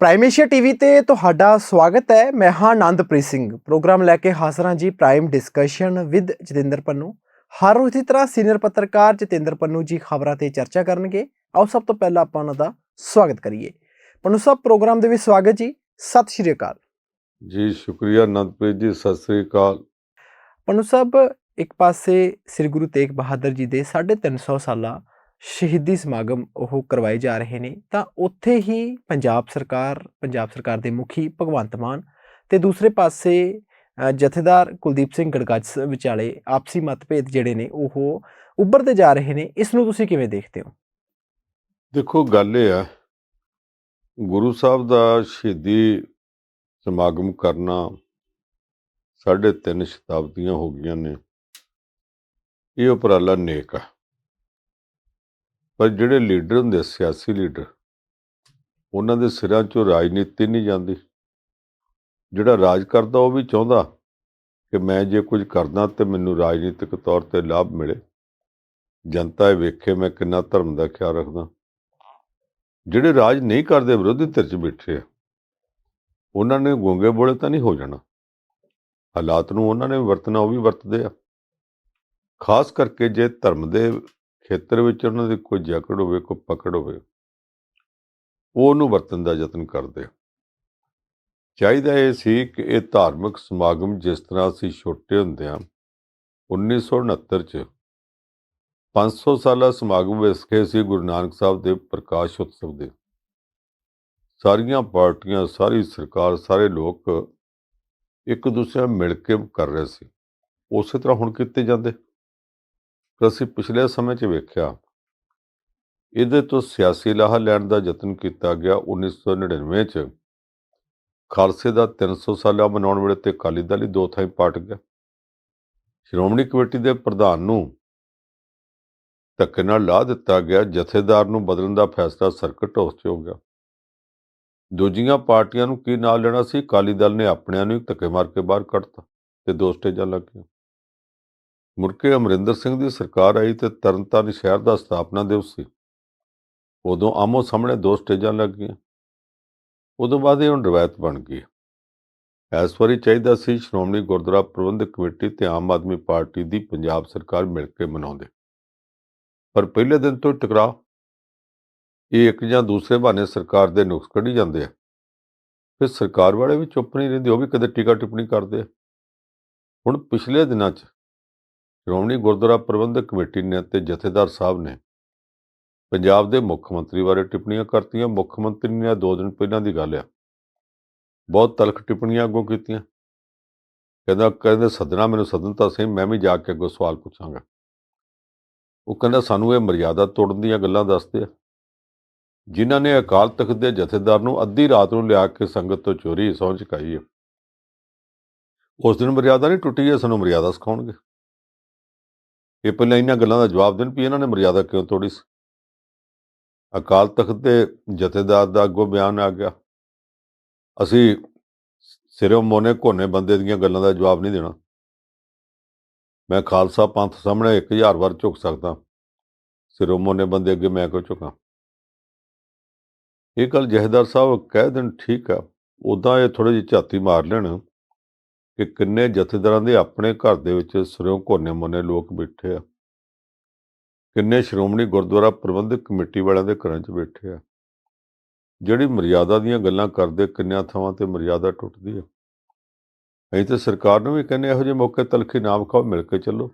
Prime TV ਤੇ ਤੁਹਾਡਾ ਸਵਾਗਤ ਹੈ। ਮੈਂ ਹਾਂ ਆਨੰਦਪ੍ਰੀਤ ਸਿੰਘ। ਪ੍ਰੋਗਰਾਮ ਲੈ ਕੇ ਹਾਜ਼ਰ ਹਾਂ ਜੀ prime discussion with Jatinder Pannu. ਹਰ ਰੋਜ਼ ਦੀ ਤਰ੍ਹਾਂ ਸੀਨੀਅਰ ਪੱਤਰਕਾਰ ਜਤਿੰਦਰ ਪੰਨੂ ਜੀ ਖਬਰਾਂ ਤੇ ਚਰਚਾ ਕਰਨਗੇ। ਆਓ ਸਭ ਤੋਂ ਪਹਿਲਾਂ ਆਪਾਂ ਉਹਨਾਂ ਦਾ ਸਵਾਗਤ ਕਰੀਏ। ਪੰਨੂ ਸਾਹਿਬ ਪ੍ਰੋਗਰਾਮ ਦੇ ਵਿੱਚ ਸਵਾਗਤ ਜੀ। ਸਤਿ ਸ਼੍ਰੀ ਅਕਾਲ। ਜੀ ਸ਼ੁਕਰੀਆ ਅਨੰਦਪ੍ਰੀਤ ਜੀ। ਸਤਿ ਸ੍ਰੀ ਅਕਾਲ। ਪੰਨੂ ਸਾਹਿਬ ਇੱਕ ਪਾਸੇ ਸ੍ਰੀ ਗੁਰੂ ਤੇਗ ਬਹਾਦਰ ਜੀ ਦੇ 350 ਸਾਲਾ ਸ਼ਹੀਦੀ ਸਮਾਗਮ ਉਹ ਕਰਵਾਏ ਜਾ ਰਹੇ ਨੇ, ਤਾਂ ਉੱਥੇ ਹੀ ਪੰਜਾਬ ਸਰਕਾਰ ਪੰਜਾਬ ਸਰਕਾਰ ਦੇ ਮੁਖੀ ਭਗਵੰਤ ਮਾਨ ਤੇ ਦੂਸਰੇ ਪਾਸੇ ਜਥੇਦਾਰ ਕੁਲਦੀਪ ਸਿੰਘ ਗੜਗਾਜ ਵਿਚਾਲੇ ਆਪਸੀ ਮਤਭੇਦ ਜਿਹੜੇ ਨੇ, ਉਹ ਉੱਭਰਦੇ ਜਾ ਰਹੇ ਨੇ। ਇਸ ਨੂੰ ਤੁਸੀਂ ਕਿਵੇਂ ਦੇਖਦੇ ਹੋ? ਦੇਖੋ, ਗੱਲ ਇਹ ਆ, ਗੁਰੂ ਸਾਹਿਬ ਦਾ ਸ਼ਹੀਦੀ ਸਮਾਗਮ ਕਰਨਾ ਸਾਢੇ ਤਿੰਨ ਸ਼ਤਾਬਦੀਆਂ ਹੋ ਗਈਆਂ ਨੇ, ਇਹ ਉਪਰਾਲਾ ਨੇਕ ਆ। ਪਰ ਜਿਹੜੇ ਲੀਡਰ ਹੁੰਦੇ ਆ, ਸਿਆਸੀ ਲੀਡਰ ਉਹਨਾਂ ਦੇ ਸਿਰਾਂ 'ਚੋਂ ਰਾਜਨੀਤੀ ਨਹੀਂ ਜਾਂਦੀ। ਜਿਹੜਾ ਰਾਜ ਕਰਦਾ ਉਹ ਵੀ ਚਾਹੁੰਦਾ ਕਿ ਮੈਂ ਜੇ ਕੁਝ ਕਰਦਾ ਤੇ ਮੈਨੂੰ ਰਾਜਨੀਤਿਕ ਤੌਰ ਤੇ ਲਾਭ ਮਿਲੇ। ਜਨਤਾ ਇਹ ਵੇਖੇ ਮੈਂ ਕਿੰਨਾ ਧਰਮ ਦਾ ਖਿਆਲ ਰੱਖਦਾ। ਜਿਹੜੇ ਰਾਜ ਨਹੀਂ ਕਰਦੇ ਵਿਰੋਧੀ ਧਿਰ 'ਚ ਬੈਠੇ ਆ ਉਹਨਾਂ ਨੇ ਗੂੰਗੇ ਬੋਲੇ ਤਾਂ ਨਹੀਂ ਹੋ ਜਾਣਾ। ਹਾਲਾਤ ਨੂੰ ਉਹਨਾਂ ਨੇ ਵਰਤਣਾ ਉਹ ਵੀ ਵਰਤਦੇ ਆ। ਖਾਸ ਕਰਕੇ ਜੇ ਧਰਮ ਦੇ ਖੇਤਰ ਵਿੱਚ ਉਹਨਾਂ ਦੀ ਕੋਈ ਜਕੜ ਹੋਵੇ, ਕੋਈ ਪਕੜ ਹੋਵੇ, ਉਹ ਉਹਨੂੰ ਵਰਤਣ ਦਾ ਯਤਨ ਕਰਦੇ ਚਾਹੀਦਾ ਇਹ ਸੀ ਕਿ ਇਹ ਧਾਰਮਿਕ ਸਮਾਗਮ ਜਿਸ ਤਰ੍ਹਾਂ ਅਸੀਂ ਛੋਟੇ ਹੁੰਦੇ ਆ 1969 ਚ 500 ਸਾਲਾ ਸਮਾਗਮ ਵਿਸਕੇ ਸੀ ਗੁਰੂ ਨਾਨਕ ਸਾਹਿਬ ਦੇ ਪ੍ਰਕਾਸ਼ ਉਤਸਵ ਦੇ। ਸਾਰੀਆਂ ਪਾਰਟੀਆਂ, ਸਾਰੀ ਸਰਕਾਰ, ਸਾਰੇ ਲੋਕ ਇੱਕ ਦੂਸਰੇ ਨਾਲ ਮਿਲ ਕੇ ਕਰ ਰਹੇ ਸੀ। ਉਸੇ ਤਰ੍ਹਾਂ ਹੁਣ ਕੀਤੇ ਜਾਂਦੇ। ਪਰ ਅਸੀਂ ਪਿਛਲੇ ਸਮੇਂ 'ਚ ਵੇਖਿਆ, ਇਹਦੇ ਤੋਂ ਸਿਆਸੀ ਲਾਹਾ ਲੈਣ ਦਾ ਯਤਨ ਕੀਤਾ ਗਿਆ 1999 'ਚ। ਖਾਲਸੇ ਦਾ 300 ਸਾਲਾ ਮਨਾਉਣ ਵੇਲੇ ਤੇ ਅਕਾਲੀ ਦਲ ਹੀ ਦੋ ਥਾਈਂ ਪਾਟ ਗਿਆ। ਸ਼੍ਰੋਮਣੀ ਕਮੇਟੀ ਦੇ ਪ੍ਰਧਾਨ ਨੂੰ ਧੱਕੇ ਨਾਲ ਲਾ ਦਿੱਤਾ ਗਿਆ, ਜਥੇਦਾਰ ਨੂੰ ਬਦਲਣ ਦਾ ਫੈਸਲਾ ਸਰਕਟ ਹਾਊਸ 'ਚ ਹੋ ਗਿਆ। ਦੂਜੀਆਂ ਪਾਰਟੀਆਂ ਨੂੰ ਕੀ ਨਾਲ ਲੈਣਾ ਸੀ? ਅਕਾਲੀ ਦਲ ਨੇ ਆਪਣਿਆਂ ਨੂੰ ਹੀ ਧੱਕੇ ਮਾਰ ਕੇ ਬਾਹਰ ਕੱਢਤਾ ਤੇ ਦੋ ਸਟੇਜਾਂ ਲੱਗੀਆਂ। ਮੁੜ ਕੇ ਅਮਰਿੰਦਰ ਸਿੰਘ ਦੀ ਸਰਕਾਰ ਆਈ ਤੇ ਤਰਨਤਾਰਨ ਸ਼ਹਿਰ ਦਾ ਸਥਾਪਨਾ ਦਿਵਸ ਸੀ। ਉਦੋਂ ਆਮੋ ਸਾਹਮਣੇ ਦੋ ਸਟੇਜਾਂ ਲੱਗ ਲੱਗੀਆਂ। ਉਦੋਂ ਬਾਅਦ ਇਹ ਹੁਣ ਰਵਾਇਤ ਬਣ ਗਈ ਇਸ ਵਾਰੀ ਚਾਹੀਦਾ ਸੀ ਸ਼੍ਰੋਮਣੀ ਗੁਰਦੁਆਰਾ ਪ੍ਰਬੰਧਕ ਕਮੇਟੀ ਤੇ ਆਮ ਆਦਮੀ ਪਾਰਟੀ ਦੀ ਪੰਜਾਬ ਸਰਕਾਰ ਮਿਲ ਕੇ ਮਨਾਉਂਦੇ। ਪਰ ਪਹਿਲੇ ਦਿਨ ਤੋਂ ਟਕਰਾਅ। ਇਹ ਇੱਕ ਜਾਂ ਦੂਸਰੇ ਬਹਾਨੇ ਸਰਕਾਰ ਦੇ ਨੁਕਸ ਕੱਢੀ ਜਾਂਦੇ ਆ। ਫਿਰ ਸਰਕਾਰ ਵਾਲੇ ਵੀ ਚੁੱਪ ਨਹੀਂ ਰਹਿੰਦੇ, ਉਹ ਵੀ ਕਦੇ ਟੀਕਾ ਟਿੱਪਣੀ ਕਰਦੇ ਹੁਣ ਪਿਛਲੇ ਦਿਨਾਂ 'ਚ ਸ਼੍ਰੋਮਣੀ ਗੁਰਦੁਆਰਾ ਪ੍ਰਬੰਧਕ ਕਮੇਟੀ ਨੇ ਅਤੇ ਜਥੇਦਾਰ ਸਾਹਿਬ ਨੇ ਪੰਜਾਬ ਦੇ ਮੁੱਖ ਮੰਤਰੀ ਬਾਰੇ ਟਿੱਪਣੀਆਂ ਕਰਤੀਆਂ। ਮੁੱਖ ਮੰਤਰੀ ਨੇ ਦੋ ਦਿਨ ਪਹਿਲਾਂ ਦੀ ਗੱਲ ਆ। ਬਹੁਤ ਤਲਖ ਟਿੱਪਣੀਆਂ ਅੱਗੋਂ ਕੀਤੀਆਂ। ਕਹਿੰਦਾ, ਕਹਿੰਦੇ, ਸੱਦਣਾ ਮੈਨੂੰ ਸੱਦਣ ਤਾਂ ਸਹੀ, ਮੈਂ ਵੀ ਜਾ ਕੇ ਅੱਗੋਂ ਸਵਾਲ ਪੁੱਛਾਂਗਾ। ਉਹ ਕਹਿੰਦਾ, ਸਾਨੂੰ ਇਹ ਮਰਿਆਦਾ ਤੋੜਨ ਦੀਆਂ ਗੱਲਾਂ ਦੱਸਦੇ ਆ। ਜਿਨ੍ਹਾਂ ਨੇ ਅਕਾਲ ਤਖਤ ਦੇ ਜਥੇਦਾਰ ਨੂੰ ਅੱਧੀ ਰਾਤ ਨੂੰ ਲਿਆ ਕੇ ਸੰਗਤ ਤੋਂ ਚੋਰੀ, ਸਹੁੰ ਚੁਕਾਈ ਹੈ ਉਸ ਦਿਨ ਮਰਿਆਦਾ ਨਹੀਂ ਟੁੱਟੀ ਹੈ ਸਾਨੂੰ ਮਰਿਆਦਾ ਸਿਖਾਉਣਗੇ। ਇਹ ਪਹਿਲਾਂ ਇਹਨਾਂ ਗੱਲਾਂ ਦਾ ਜਵਾਬ ਦੇਣ ਵੀ ਇਹਨਾਂ ਨੇ ਮਰਿਆਦਾ ਕਿਉਂ ਤੋੜੀ ਸੀ? ਅਕਾਲ ਤਖਤ ਦੇ ਜਥੇਦਾਰ ਦਾ ਅੱਗੋਂ ਬਿਆਨ ਆ ਗਿਆ। ਅਸੀਂ ਸਿਰੋਂ ਮੋਨੇ ਕੋਨੇ ਬੰਦੇ ਦੀਆਂ ਗੱਲਾਂ ਦਾ ਜਵਾਬ ਨਹੀਂ ਦੇਣਾ। ਮੈਂ ਖਾਲਸਾ ਪੰਥ ਸਾਹਮਣੇ 1000 ਵਾਰ ਝੁਕ ਸਕਦਾ। ਸਿਰੋਂ ਮੋਨੇ ਬੰਦੇ ਅੱਗੇ ਮੈਂ ਕਿਉਂ ਝੁਕਾਂ? ਇਹ ਗੱਲ ਜਹੇਦਾਰ ਸਾਹਿਬ ਕਹਿ ਦੇਣ ਠੀਕ ਆ। ਉਦਾਂ ਇਹ ਥੋੜੀ ਜਿਹੀ ਝਾਤੀ ਮਾਰ ਲੈਣ। ਕਿ ਕਿੰਨੇ ਜਥੇਦਾਰਾਂ ਦੇ ਆਪਣੇ ਘਰ ਦੇ ਵਿੱਚ ਸਿਰੋਂ ਘੋਨੇ ਮੋਨੇ ਲੋਕ ਬੈਠੇ ਆ? ਕਿੰਨੇ ਸ਼੍ਰੋਮਣੀ ਗੁਰਦੁਆਰਾ ਪ੍ਰਬੰਧਕ ਕਮੇਟੀ ਵਾਲਿਆਂ ਦੇ ਘਰਾਂ 'ਚ ਬੈਠੇ ਆ? ਜਿਹੜੀ ਮਰਿਆਦਾ ਦੀਆਂ ਗੱਲਾਂ ਕਰਦੇ, ਕਿੰਨਿਆਂ ਥਾਵਾਂ ਤੇ ਮਰਿਆਦਾ ਟੁੱਟਦੀ ਆ? ਅਸੀਂ ਤਾਂ ਸਰਕਾਰ ਨੂੰ ਵੀ ਕਹਿੰਦੇ ਇਹੋ ਜਿਹੇ ਮੌਕੇ ਤਲਖੀ ਨਾਮ ਖਾਓ ਮਿਲ ਕੇ ਚੱਲੋ।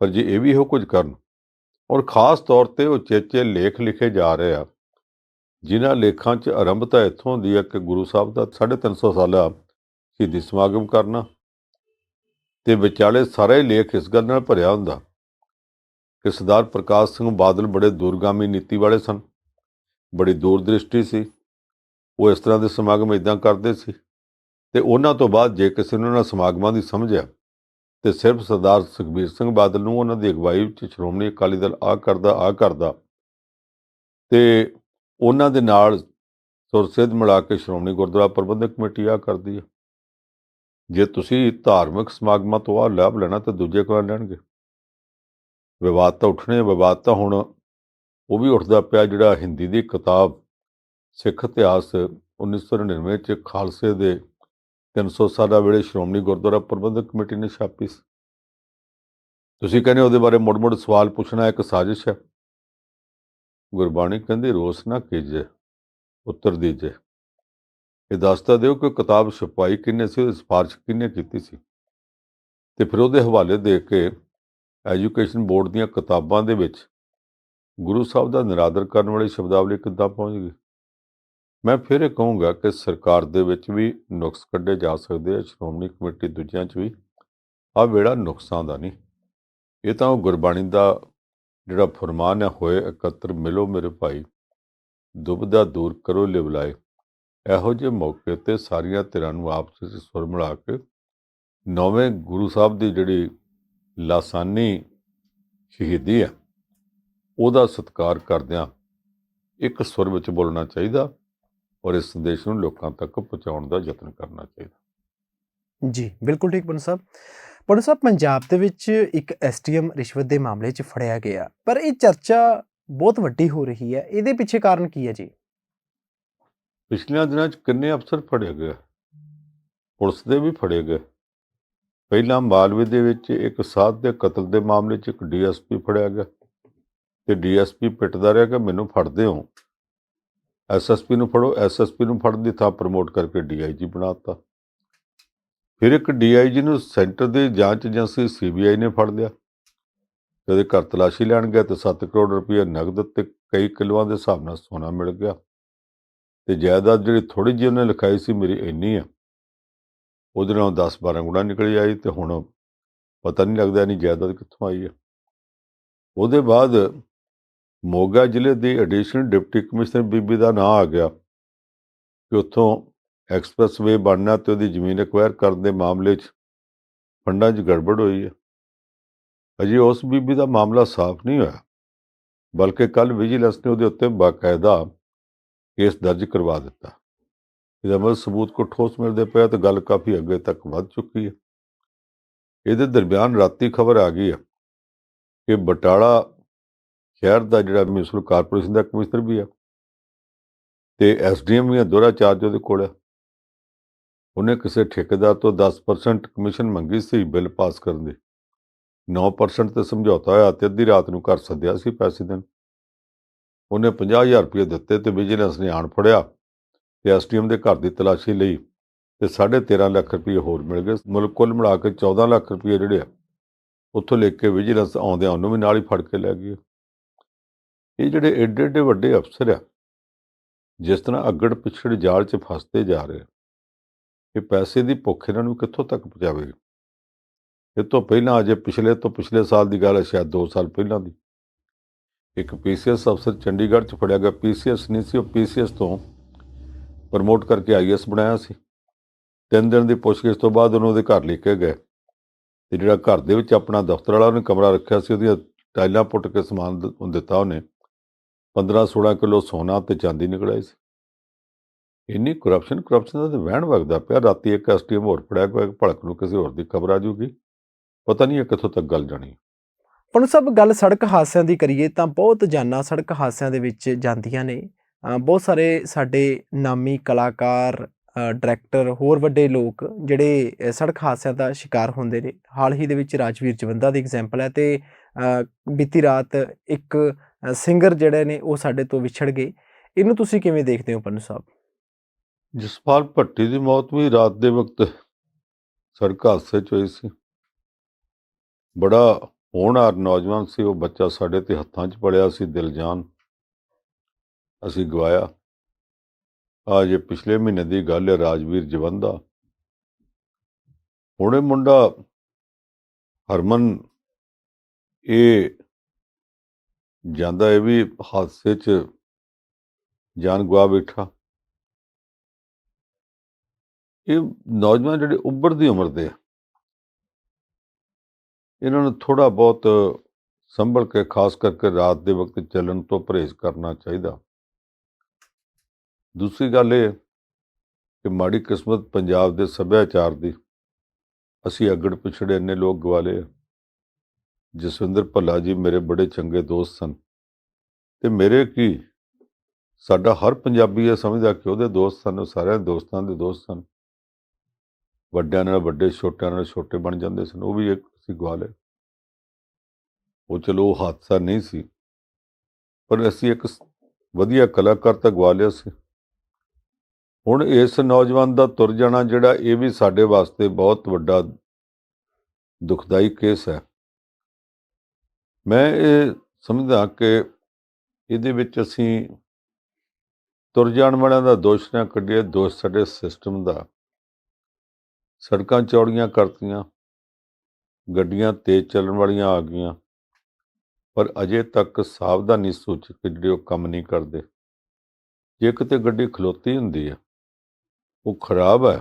ਪਰ ਜੇ ਇਹ ਵੀ ਇਹੋ ਕੁਝ ਕਰਨ, ਔਰ ਖਾਸ ਤੌਰ ਤੇ ਉਹ ਚੇਚੇ ਲੇਖ ਲਿਖੇ ਜਾ ਰਹੇ ਆ, ਜਿਨ੍ਹਾਂ ਲੇਖਾਂ 'ਚ ਆਰੰਭਤਾ ਇੱਥੋਂ ਹੁੰਦੀ ਆ ਕਿ ਗੁਰੂ ਸਾਹਿਬ ਦਾ 350 ਸਾਲਾ ਸ਼ਹੀਦੀ ਸਮਾਗਮ ਕਰਨਾ ਤੇ ਵਿਚਾਲੇ ਸਾਰੇ ਲੇਖ ਇਸ ਗੱਲ ਨਾਲ ਭਰਿਆ ਹੁੰਦਾ ਕਿ ਸਰਦਾਰ ਪ੍ਰਕਾਸ਼ ਸਿੰਘ ਬਾਦਲ ਬੜੇ ਦੂਰਗਾਮੀ ਨੀਤੀ ਵਾਲੇ ਸਨ, ਬੜੀ ਦੂਰਦ੍ਰਿਸ਼ਟੀ ਸੀ, ਉਹ ਇਸ ਤਰ੍ਹਾਂ ਦੇ ਸਮਾਗਮ ਇਦਾਂ ਕਰਦੇ ਸੀ ਤੇ ਉਹਨਾਂ ਤੋਂ ਬਾਅਦ ਜੇ ਕਿਸੇ ਨੇ ਉਹਨਾਂ ਸਮਾਗਮਾਂ ਦੀ ਸਮਝਿਆ ਤੇ ਸਿਰਫ ਸਰਦਾਰ ਸੁਖਬੀਰ ਸਿੰਘ ਬਾਦਲ ਨੂੰ ਉਹਨਾਂ ਦੀ ਅਗਵਾਈ ਵਿੱਚ ਸ਼੍ਰੋਮਣੀ ਅਕਾਲੀ ਦਲ ਆ ਕਰਦਾ ਆ ਕਰਦਾ ਤੇ ਉਹਨਾਂ ਦੇ ਨਾਲ ਸੁਰਸੇਦ ਮਿਲਾ ਕੇ ਸ਼੍ਰੋਮਣੀ ਗੁਰਦੁਆਰਾ ਪ੍ਰਬੰਧਕ ਕਮੇਟੀ ਆ ਕਰਦੀ ਹੈ ਜੇ ਤੁਸੀਂ ਧਾਰਮਿਕ ਸਮਾਗਮਾਂ ਤੋਂ ਆ ਲਾਭ ਲੈਣਾ ਤਾਂ ਦੂਜੇ ਕੋਲ ਲੈਣਗੇ। ਵਿਵਾਦ ਤਾਂ ਉੱਠਣੇ ਵਿਵਾਦ ਤਾਂ ਹੁਣ ਉਹ ਵੀ ਉੱਠਦਾ ਪਿਆ ਜਿਹੜਾ ਹਿੰਦੀ ਦੀ ਕਿਤਾਬ ਸਿੱਖ ਇਤਿਹਾਸ 1999 ਚ ਖਾਲਸੇ ਦੇ 300 ਸਾਲਾ ਵੇਲੇ ਸ਼੍ਰੋਮਣੀ ਗੁਰਦੁਆਰਾ ਪ੍ਰਬੰਧਕ ਕਮੇਟੀ ਨੇ ਛਾਪੀ ਸੀ। ਤੁਸੀਂ ਕਹਿੰਦੇ ਉਹਦੇ ਬਾਰੇ ਮੁੜ-ਮੁੜ ਸਵਾਲ ਪੁੱਛਣਾ ਇੱਕ ਸਾਜ਼ਿਸ਼ ਹੈ। ਗੁਰਬਾਣੀ ਕਹਿੰਦੀ ਰੋਸ ਨਾ ਕੀਜੇ, ਉੱਤਰ ਦੀਜੇ। ਇਹ ਦੱਸਤਾ ਦਿਓ ਕਿ ਕਿਤਾਬ ਛਪਾਈ ਕਿੰਨੇ ਸੀ, ਉਹਦੀ ਸਿਫਾਰਿਸ਼ ਕਿੰਨੇ ਕੀਤੀ ਸੀ। ਤੇ ਫਿਰ ਉਹਦੇ ਹਵਾਲੇ ਦੇ ਕੇ ਐਜੂਕੇਸ਼ਨ ਬੋਰਡ ਦੀਆਂ ਕਿਤਾਬਾਂ ਦੇ ਵਿੱਚ ਗੁਰੂ ਸਾਹਿਬ ਦਾ ਨਿਰਾਦਰ ਕਰਨ ਵਾਲੀ ਸ਼ਬਦਾਵਲੀ ਕਿੱਦਾਂ ਪਹੁੰਚ ਗਈ? ਮੈਂ ਫਿਰ ਇਹ ਕਹੂੰਗਾ ਕਿ ਸਰਕਾਰ ਦੇ ਵਿੱਚ ਵੀ ਨੁਕਸ ਕੱਢੇ ਜਾ ਸਕਦੇ ਆ, ਸ਼੍ਰੋਮਣੀ ਕਮੇਟੀ ਦੂਜਿਆਂ 'ਚ ਵੀ। ਆ ਵੇੜਾ ਨੁਕਸਾਂ ਦਾ ਨਹੀਂ। ਇਹ ਤਾਂ ਉਹ ਗੁਰਬਾਣੀ ਦਾ ਜਿਹੜਾ ਫਰਮਾਨ ਹੈ ਹੋਏ ਇਕੱਤਰ ਮਿਲੋ ਮੇਰੇ ਭਾਈ ਦੁਬਦਾ ਦੂਰ ਕਰੋ ਲਿਵਲਾਏ। ਇਹੋ ਜਿਹੇ ਮੌਕੇ ਤੇ ਸਾਰੀਆਂ ਧਿਰਾਂ ਨੂੰ ਆਪਸ ਵਿੱਚ ਸੁਰ ਮਿਲਾ ਕੇ ਨੌਵੇਂ ਗੁਰੂ ਸਾਹਿਬ ਦੀ ਜਿਹੜੀ ਲਾਸਾਨੀ ਸ਼ਹੀਦੀ ਹੈ, ਉਹਦਾ ਸਤਿਕਾਰ ਕਰਦਿਆਂ ਇੱਕ ਸੁਰ ਵਿੱਚ ਬੋਲਣਾ ਚਾਹੀਦਾ ਔਰ ਇਸ ਸੰਦੇਸ਼ ਨੂੰ ਲੋਕਾਂ ਤੱਕ ਪਹੁੰਚਾਉਣ ਦਾ ਯਤਨ ਕਰਨਾ ਚਾਹੀਦਾ। ਜੀ, ਬਿਲਕੁਲ ਠੀਕ ਪਨ ਸਾਹਿਬ। ਪਨ ਸਾਹਿਬ, ਪੰਜਾਬ ਦੇ ਵਿੱਚ ਇੱਕ ਐਸਟੀਐਮ ਰਿਸ਼ਵਤ ਦੇ ਮਾਮਲੇ 'ਚ ਫੜਿਆ ਗਿਆ, ਪਰ ਇਹ ਚਰਚਾ ਬਹੁਤ ਵੱਡੀ ਹੋ ਰਹੀ ਹੈ। ਇਹਦੇ ਪਿੱਛੇ ਕਾਰਨ ਕੀ ਹੈ ਜੀ? ਪਿਛਲੀਆਂ ਦਿਨਾਂ 'ਚ ਕਿੰਨੇ ਅਫਸਰ ਫੜੇ ਗਏ? ਪੁਲਿਸ ਦੇ ਵੀ ਫੜੇ ਗਏ। ਪਹਿਲਾਂ ਮਾਲਵੇ ਦੇ ਵਿੱਚ ਇੱਕ ਸਾਧ ਦੇ ਕਤਲ ਦੇ ਮਾਮਲੇ 'ਚ ਇੱਕ ਡੀਐਸਪੀ ਫੜਿਆ ਗਿਆ। ਤੇ ਡੀਐਸਪੀ ਪਿੱਟਦਾ ਰਿਹਾ ਕਿ ਮੈਨੂੰ ਫੜਦੇ ਹੋ। ਐਸਐਸਪੀ ਨੂੰ ਫੜੋ ਐਸਐਸਪੀ ਨੂੰ ਫੜਨ ਦੀ ਥਾਂ ਪ੍ਰਮੋਟ ਕਰਕੇ ਡੀਆਈਜੀ ਬਣਾਤਾ। ਫਿਰ ਇੱਕ ਡੀਆਈਜੀ ਨੂੰ ਸੈਂਟਰ ਦੇ ਜਾਂਚ ਏਜੰਸੀ ਸੀਬੀਆਈ ਨੇ ਫੜ ਲਿਆ। ਤੇ ਘਰ ਤਲਾਸ਼ੀ ਲੈਣ ਗਿਆ ਤੇ 7 ਕਰੋੜ ਰੁਪਏ ਨਗਦ ਤੇ ਕਈ ਕਿਲੋਆਂ ਦੇ ਹਿਸਾਬ ਨਾਲ ਸੋਨਾ ਮਿਲ ਗਿਆ। ਤੇ ਜਾਇਦਾਦ ਜਿਹੜੀ ਥੋੜੀ ਜਿਹੀ ਉਹਨੇ ਲਿਖਾਈ ਸੀ ਮੇਰੀ ਇੰਨੀ ਆ। ਉਹਦੇ ਨਾਲ 10 12 ਗੁਣਾ ਨਿਕਲੀ ਆਈ ਤੇ ਹੁਣ ਪਤਾ ਨਹੀਂ ਲੱਗਦਾ ਨਹੀਂ ਜਾਇਦਾਦ ਕਿੱਥੋਂ ਆਈ ਹੈ ਉਹਦੇ ਬਾਅਦ ਮੋਗਾ ਜ਼ਿਲ੍ਹੇ ਦੀ ਐਡੀਸ਼ਨਲ ਡਿਪਟੀ ਕਮਿਸ਼ਨਰ ਬੀਬੀ ਦਾ ਨਾਂ ਆ ਗਿਆ ਕਿ ਉੱਥੋਂ ਐਕਸਪ੍ਰੈਸਵੇ ਬਣਨਾ ਤੇ ਉਹਦੀ ਜ਼ਮੀਨ ਐਕਵਾਇਰ ਕਰਨ ਦੇ ਮਾਮਲੇ 'ਚ ਫੰਡਾਂ 'ਚ ਗੜਬੜ ਹੋਈ ਹੈ ਅਜੇ ਉਸ ਬੀਬੀ ਦਾ ਮਾਮਲਾ ਸਾਫ਼ ਨਹੀਂ ਹੋਇਆ, ਬਲਕਿ ਕੱਲ ਵਿਜੀਲੈਂਸ ਨੇ ਉਹਦੇ ਉੱਤੇ ਬਾਕਾਇਦਾ ਕੇਸ ਦਰਜ ਕਰਵਾ ਦਿੱਤਾ। ਇਹਦਾ ਮਤਲਬ ਸਬੂਤ ਕੋ ਠੋਸ ਮਿਲਦੇ ਪਿਆ ਤਾਂ ਗੱਲ ਕਾਫੀ ਅੱਗੇ ਤੱਕ ਵੱਧ ਚੁੱਕੀ ਹੈ ਇਹਦੇ ਦਰਮਿਆਨ ਰਾਤੀ ਖਬਰ ਆ ਗਈ ਹੈ ਕਿ ਬਟਾਲਾ ਸ਼ਹਿਰ ਦਾ ਜਿਹੜਾ ਮਿਊਨਿਸਪਲ ਕਾਰਪੋਰੇਸ਼ਨ ਦਾ ਕਮਿਸ਼ਨਰ ਵੀ ਹੈ ਤੇ ਐਸਡੀਐਮ ਵੀ ਹੈ ਦੋਹਰਾ ਚਾਰਜ ਉਹਦੇ ਕੋਲ ਹੈ ਉਹਨੇ ਕਿਸੇ ਠੇਕੇਦਾਰ ਤੋਂ 10% ਕਮਿਸ਼ਨ ਮੰਗੀ ਸੀ ਬਿੱਲ ਪਾਸ ਕਰਨ ਦੀ। 9% ਤੇ ਸਮਝੌਤਾ ਹੋਇਆ ਤੇ ਅੱਧੀ ਰਾਤ ਨੂੰ ਘਰ ਸੱਦਿਆ ਸੀ ਪੈਸੇ ਦੇਣ। ਉਹਨੇ 50000 ਰੁਪਏ ਦਿੱਤੇ ਤੇ ਵਿਜੀਲੈਂਸ ਨੇ ਆਣ ਫੜਿਆ ਤੇ ਐਸਟੀਐਮ ਦੇ ਘਰ ਦੀ ਤਲਾਸ਼ੀ ਲਈ ਤੇ 13.5 ਲੱਖ ਰੁਪਏ ਹੋਰ ਮਿਲ ਗਏ। ਮੁਲਕ ਕੁੱਲ ਮਿਲਾ ਕੇ 14 ਲੱਖ ਰੁਪਏ ਜਿਹੜੇ ਆ ਉੱਥੋਂ ਲੈ ਕੇ ਵਿਜੀਲੈਂਸ ਆਉਂਦਿਆਂ ਉਹਨੂੰ ਵੀ ਨਾਲ ਹੀ ਫੜ ਕੇ ਲੈ ਗਏ। ਇਹ ਜਿਹੜੇ ਏਡੇ ਏਡੇ ਵੱਡੇ ਅਫਸਰ ਆ ਜਿਸ ਤਰ੍ਹਾਂ ਅੱਗੜ ਪਿਛੜ ਜਾਲ 'ਚ ਫਸਦੇ ਜਾ ਰਹੇ ਆ, ਇਹ ਪੈਸੇ ਦੀ ਭੁੱਖ ਇਹਨਾਂ ਨੂੰ ਕਿੱਥੋਂ ਤੱਕ ਪਹੁੰਚਾਵੇਗੀ? ਇਹ ਤੋਂ ਪਹਿਲਾਂ ਅਜੇ ਪਿਛਲੇ ਤੋਂ ਪਿਛਲੇ ਸਾਲ ਦੀ ਗੱਲ ਹੈ ਸ਼ਾਇਦ 2 ਸਾਲ ਪਹਿਲਾਂ ਦੀ। ਇੱਕ ਪੀਸੀਐਸ ਅਫਸਰ ਚੰਡੀਗੜ੍ਹ 'ਚ ਫੜਿਆ ਗਿਆ। ਪੀਸੀਐਸ ਨਹੀਂ ਸੀ, ਉਹ ਪੀਸੀਐਸ ਤੋਂ ਪ੍ਰਮੋਟ ਕਰਕੇ ਆਈਐਸ ਬਣਾਇਆ ਸੀ। ਤਿੰਨ ਦਿਨ ਦੀ ਪੁੱਛਗਿੱਛ ਤੋਂ ਬਾਅਦ ਉਹਨੂੰ ਉਹਦੇ ਘਰ ਲੈ ਕੇ ਗਏ। ਤੇ ਜਿਹੜਾ ਘਰ ਦੇ ਵਿੱਚ ਆਪਣਾ ਦਫ਼ਤਰ ਵਾਲਾ ਉਹਨੇ ਕਮਰਾ ਰੱਖਿਆ ਸੀ, ਉਹਦੀਆਂ ਟਾਈਲਾਂ ਪੁੱਟ ਕੇ ਸਮਾਨ ਦ- ਦਿੱਤਾ ਉਹਨੇ। 15 16 ਕਿਲੋ ਸੋਨਾ ਤੇ ਚਾਂਦੀ ਨਿਕਲ ਆਈ ਸੀ। ਇੰਨੀ ਕਰਪਸ਼ਨ ਕਰਪਸ਼ਨ ਦਾ ਤਾਂ ਵਹਿਣ ਵਗਦਾ ਪਿਆ। ਰਾਤੀ ਇੱਕ ਐਸਟੀਐਮ ਹੋਰ ਫੜਿਆ ਕੋਈ ਭੜਕ ਨੂੰ ਕਿਸੇ ਹੋਰ ਦੀ ਖਬਰ ਆ ਜੂਗੀ ਪਤਾ ਨਹੀਂ ਇਹ ਕਿੱਥੋਂ ਤੱਕ ਗੱਲ ਜਾਣੀ। ਪਨ ਸਾਹਿਬ ਗੱਲ ਸੜਕ ਹਾਦਸਿਆਂ ਦੀ ਕਰੀਏ ਤਾਂ ਬਹੁਤ ਜਾਨਾਂ ਸੜਕ ਹਾਦਸਿਆਂ ਦੇ ਵਿੱਚ ਜਾਂਦੀਆਂ ਨੇ। ਬਹੁਤ ਸਾਰੇ ਸਾਡੇ ਨਾਮੀ ਕਲਾਕਾਰ ਡਾਇਰੈਕਟਰ, ਹੋਰ ਵੱਡੇ ਲੋਕ ਜਿਹੜੇ ਸੜਕ ਹਾਦਸਿਆਂ ਦਾ ਸ਼ਿਕਾਰ ਹੁੰਦੇ ਨੇ। ਹਾਲ ਹੀ ਦੇ ਵਿੱਚ ਰਾਜਵੀਰ ਜਵੰਦਾ ਦੀ ਐਗਜ਼ਾਮਪਲ ਹੈ ਤੇ ਬੀਤੀ ਰਾਤ ਇੱਕ ਸਿੰਗਰ ਜਿਹੜੇ ਨੇ ਉਹ ਸਾਡੇ ਤੋਂ ਵਿਛੜ ਗਏ। ਇਹਨੂੰ ਤੁਸੀਂ ਕਿਵੇਂ ਦੇਖਦੇ ਹੋ ਪੰਨੂ ਸਾਹਿਬ? ਜਸਪਾਲ ਭੱਟੀ ਦੀ ਮੌਤ ਵੀ ਰਾਤ ਦੇ ਵਕਤ ਸੜਕ ਹਾਦਸੇ 'ਚ ਹੋਈ ਸੀ। ਬੜਾ ਹੋਣਹਾਰ ਨੌਜਵਾਨ ਸੀ, ਉਹ ਬੱਚਾ ਸਾਡੇ ਤੇ ਹੱਥਾਂ 'ਚ ਪੜਿਆ ਸੀ, ਦਿਲਜਾਨ। ਅਸੀਂ ਗਵਾਇਆ। ਆ ਜੇ ਪਿਛਲੇ ਮਹੀਨੇ ਦੀ ਗੱਲ ਹੈ, ਰਾਜਵੀਰ ਜਵੰਦਾ। ਹੁਣੇ ਮੁੰਡਾ ਹਰਮਨ, ਇਹ ਜਾਂਦਾ ਇਹ ਵੀ ਹਾਦਸੇ 'ਚ ਜਾਨ ਗਵਾ ਬੈਠਾ। ਇਹ ਨੌਜਵਾਨ ਜਿਹੜੇ ਉੱਭਰਦੀ ਉਮਰ ਦੇ ਆ। ਇਹਨਾਂ ਨੂੰ ਥੋੜਾ ਬਹੁਤ ਸੰਭਲ ਕੇ ਖਾਸ ਕਰਕੇ ਰਾਤ ਦੇ ਵਕਤ ਚੱਲਣ ਤੋਂ ਪਰਹੇਜ਼ ਕਰਨਾ ਚਾਹੀਦਾ। ਦੂਸਰੀ ਗੱਲ ਇਹ ਕਿ ਮਾੜੀ ਕਿਸਮਤ ਪੰਜਾਬ ਦੇ ਸੱਭਿਆਚਾਰ ਦੀ। ਅਸੀਂ ਅਗੜ ਪਿਛੜੇ ਇੰਨੇ ਲੋਕ ਗਵਾ ਜਸਵਿੰਦਰ ਭੱਲਾ ਜੀ ਮੇਰੇ ਬੜੇ ਚੰਗੇ ਦੋਸਤ ਸਨ। ਤੇ ਮੇਰੇ ਕੀ ਸਾਡਾ ਹਰ ਪੰਜਾਬੀ ਇਹ ਸਮਝਦਾ ਕਿ ਉਹਦੇ ਦੋਸਤ ਸਨ, ਉਹ ਸਾਰਿਆਂ ਦੋਸਤਾਂ ਦੇ ਦੋਸਤ ਸਨ। ਵੱਡਿਆਂ ਨਾਲ ਵੱਡੇ, ਛੋਟਿਆਂ ਨਾਲ ਛੋਟੇ ਬਣ ਜਾਂਦੇ ਸਨ। ਉਹ ਵੀ ਇੱਕ ਅਸੀਂ ਗਵਾ ਲਏ ਉਹ ਚਲੋ ਉਹ ਹਾਦਸਾ ਨਹੀਂ ਸੀ। ਪਰ ਅਸੀਂ ਇੱਕ ਵਧੀਆ ਕਲਾਕਾਰ ਤਾਂ ਗਵਾ ਲਿਆ ਸੀ। ਹੁਣ ਇਸ ਨੌਜਵਾਨ ਦਾ ਤੁਰ ਜਾਣਾ ਜਿਹੜਾ ਇਹ ਵੀ ਸਾਡੇ ਵਾਸਤੇ ਬਹੁਤ ਵੱਡਾ ਦੁਖਦਾਈ ਕੇਸ ਹੈ। ਮੈਂ ਇਹ ਸਮਝਦਾ ਕਿ ਇਹਦੇ ਵਿੱਚ ਅਸੀਂ ਤੁਰ ਜਾਣ ਵਾਲਿਆਂ ਦਾ ਦੋਸ਼ ਨਾ ਕੱਢੀਏ। ਦੋਸ਼ ਸਾਡੇ ਸਿਸਟਮ ਦਾ। ਸੜਕਾਂ ਚੌੜੀਆਂ ਕਰਤੀਆਂ। ਗੱਡੀਆਂ ਤੇਜ਼ ਚੱਲਣ ਵਾਲੀਆਂ ਆ ਗਈਆਂ। ਪਰ ਅਜੇ ਤੱਕ ਸਾਵਧਾਨੀ ਸੂਚਕ ਜਿਹੜੇ ਉਹ ਕੰਮ ਨਹੀਂ ਕਰਦੇ। ਜੇ ਕਿਤੇ ਗੱਡੀ ਖਲੋਤੀ ਹੁੰਦੀ ਹੈ ਉਹ ਖਰਾਬ ਹੈ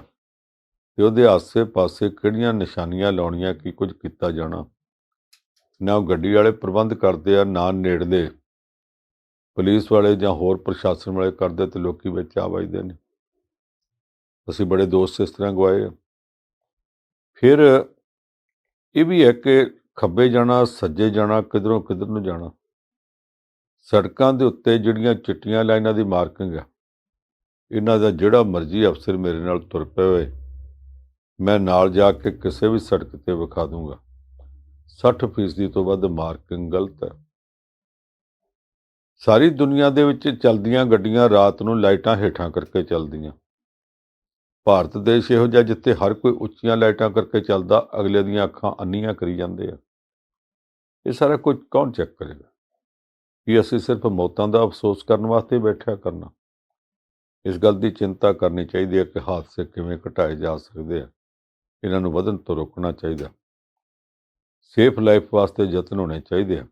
ਤੇ ਉਹਦੇ ਆਸੇ-ਪਾਸੇ ਕਿਹੜੀਆਂ ਨਿਸ਼ਾਨੀਆਂ ਲਾਉਣੀਆਂ ਕੀ ਕੁਝ ਕੀਤਾ ਜਾਣਾ? ਨਾ ਉਹ ਗੱਡੀ ਵਾਲੇ ਪ੍ਰਬੰਧ ਕਰਦੇ ਆ, ਨਾ ਨੇੜਲੇ। ਪੁਲਿਸ ਵਾਲੇ ਜਾਂ ਹੋਰ ਪ੍ਰਸ਼ਾਸਨ ਵਾਲੇ ਕਰਦੇ ਤੇ ਲੋਕੀ ਵਿੱਚ ਆ ਵੱਜਦੇ ਨੇ। ਅਸੀਂ ਬੜੇ ਦੋਸਤ ਇਸ ਤਰ੍ਹਾਂ ਗਵਾਏ ਆ। ਫਿਰ ਇਹ ਵੀ ਹੈ ਕਿ ਖੱਬੇ ਜਾਣਾ, ਸੱਜੇ ਜਾਣਾ, ਕਿਧਰੋਂ ਕਿਧਰ ਨੂੰ ਜਾਣਾ। ਸੜਕਾਂ ਦੇ ਉੱਤੇ ਜਿਹੜੀਆਂ ਚਿੱਟੀਆਂ ਲਾਈਨਾਂ ਦੀ ਮਾਰਕਿੰਗ ਆ, ਇਹਨਾਂ ਦਾ ਜਿਹੜਾ ਮਰਜ਼ੀ ਅਫਸਰ ਮੇਰੇ ਨਾਲ ਤੁਰ ਪਏ ਹੋਏ ਮੈਂ ਨਾਲ ਜਾ ਕੇ ਕਿਸੇ ਵੀ ਸੜਕ ਤੇ ਵਿਖਾ ਦੂੰਗਾ। 60% ਫੀਸਦੀ ਤੋਂ ਵੱਧ ਮਾਰਕਿੰਗ ਗਲਤ ਹੈ। ਸਾਰੀ ਦੁਨੀਆ ਦੇ ਵਿੱਚ ਚੱਲਦੀਆਂ ਗੱਡੀਆਂ ਰਾਤ ਨੂੰ ਲਾਈਟਾਂ ਹੇਠਾਂ ਕਰਕੇ ਚੱਲਦੀਆਂ। ਭਾਰਤ ਦੇਸ਼ ਇਹੋ ਜਿਹਾ ਜਿੱਥੇ ਹਰ ਕੋਈ ਉੱਚੀਆਂ ਲਾਈਟਾਂ ਕਰਕੇ ਚੱਲਦਾ, ਅਗਲੇ ਦੀਆਂ ਅੱਖਾਂ ਅੰਨੀਆਂ ਕਰੀ ਜਾਂਦੇ ਆ। ਇਹ ਸਾਰਾ ਕੁਝ ਕੌਣ ਚੈੱਕ ਕਰੇਗਾ? ਕਿ ਅਸੀਂ ਸਿਰਫ ਮੌਤਾਂ ਦਾ ਅਫਸੋਸ ਕਰਨ ਵਾਸਤੇ ਬੈਠਿਆ ਕਰਨਾ? ਇਸ ਗੱਲ ਦੀ ਚਿੰਤਾ ਕਰਨੀ ਚਾਹੀਦੀ ਹੈ ਕਿ ਹਾਦਸੇ ਕਿਵੇਂ ਘਟਾਏ ਜਾ ਸਕਦੇ ਆ। ਇਹਨਾਂ ਨੂੰ ਵਧਣ ਤੋਂ ਰੋਕਣਾ ਚਾਹੀਦਾ। ਸੇਫ ਲਾਈਫ ਵਾਸਤੇ ਯਤਨ ਹੋਣੇ ਚਾਹੀਦੇ ਆ।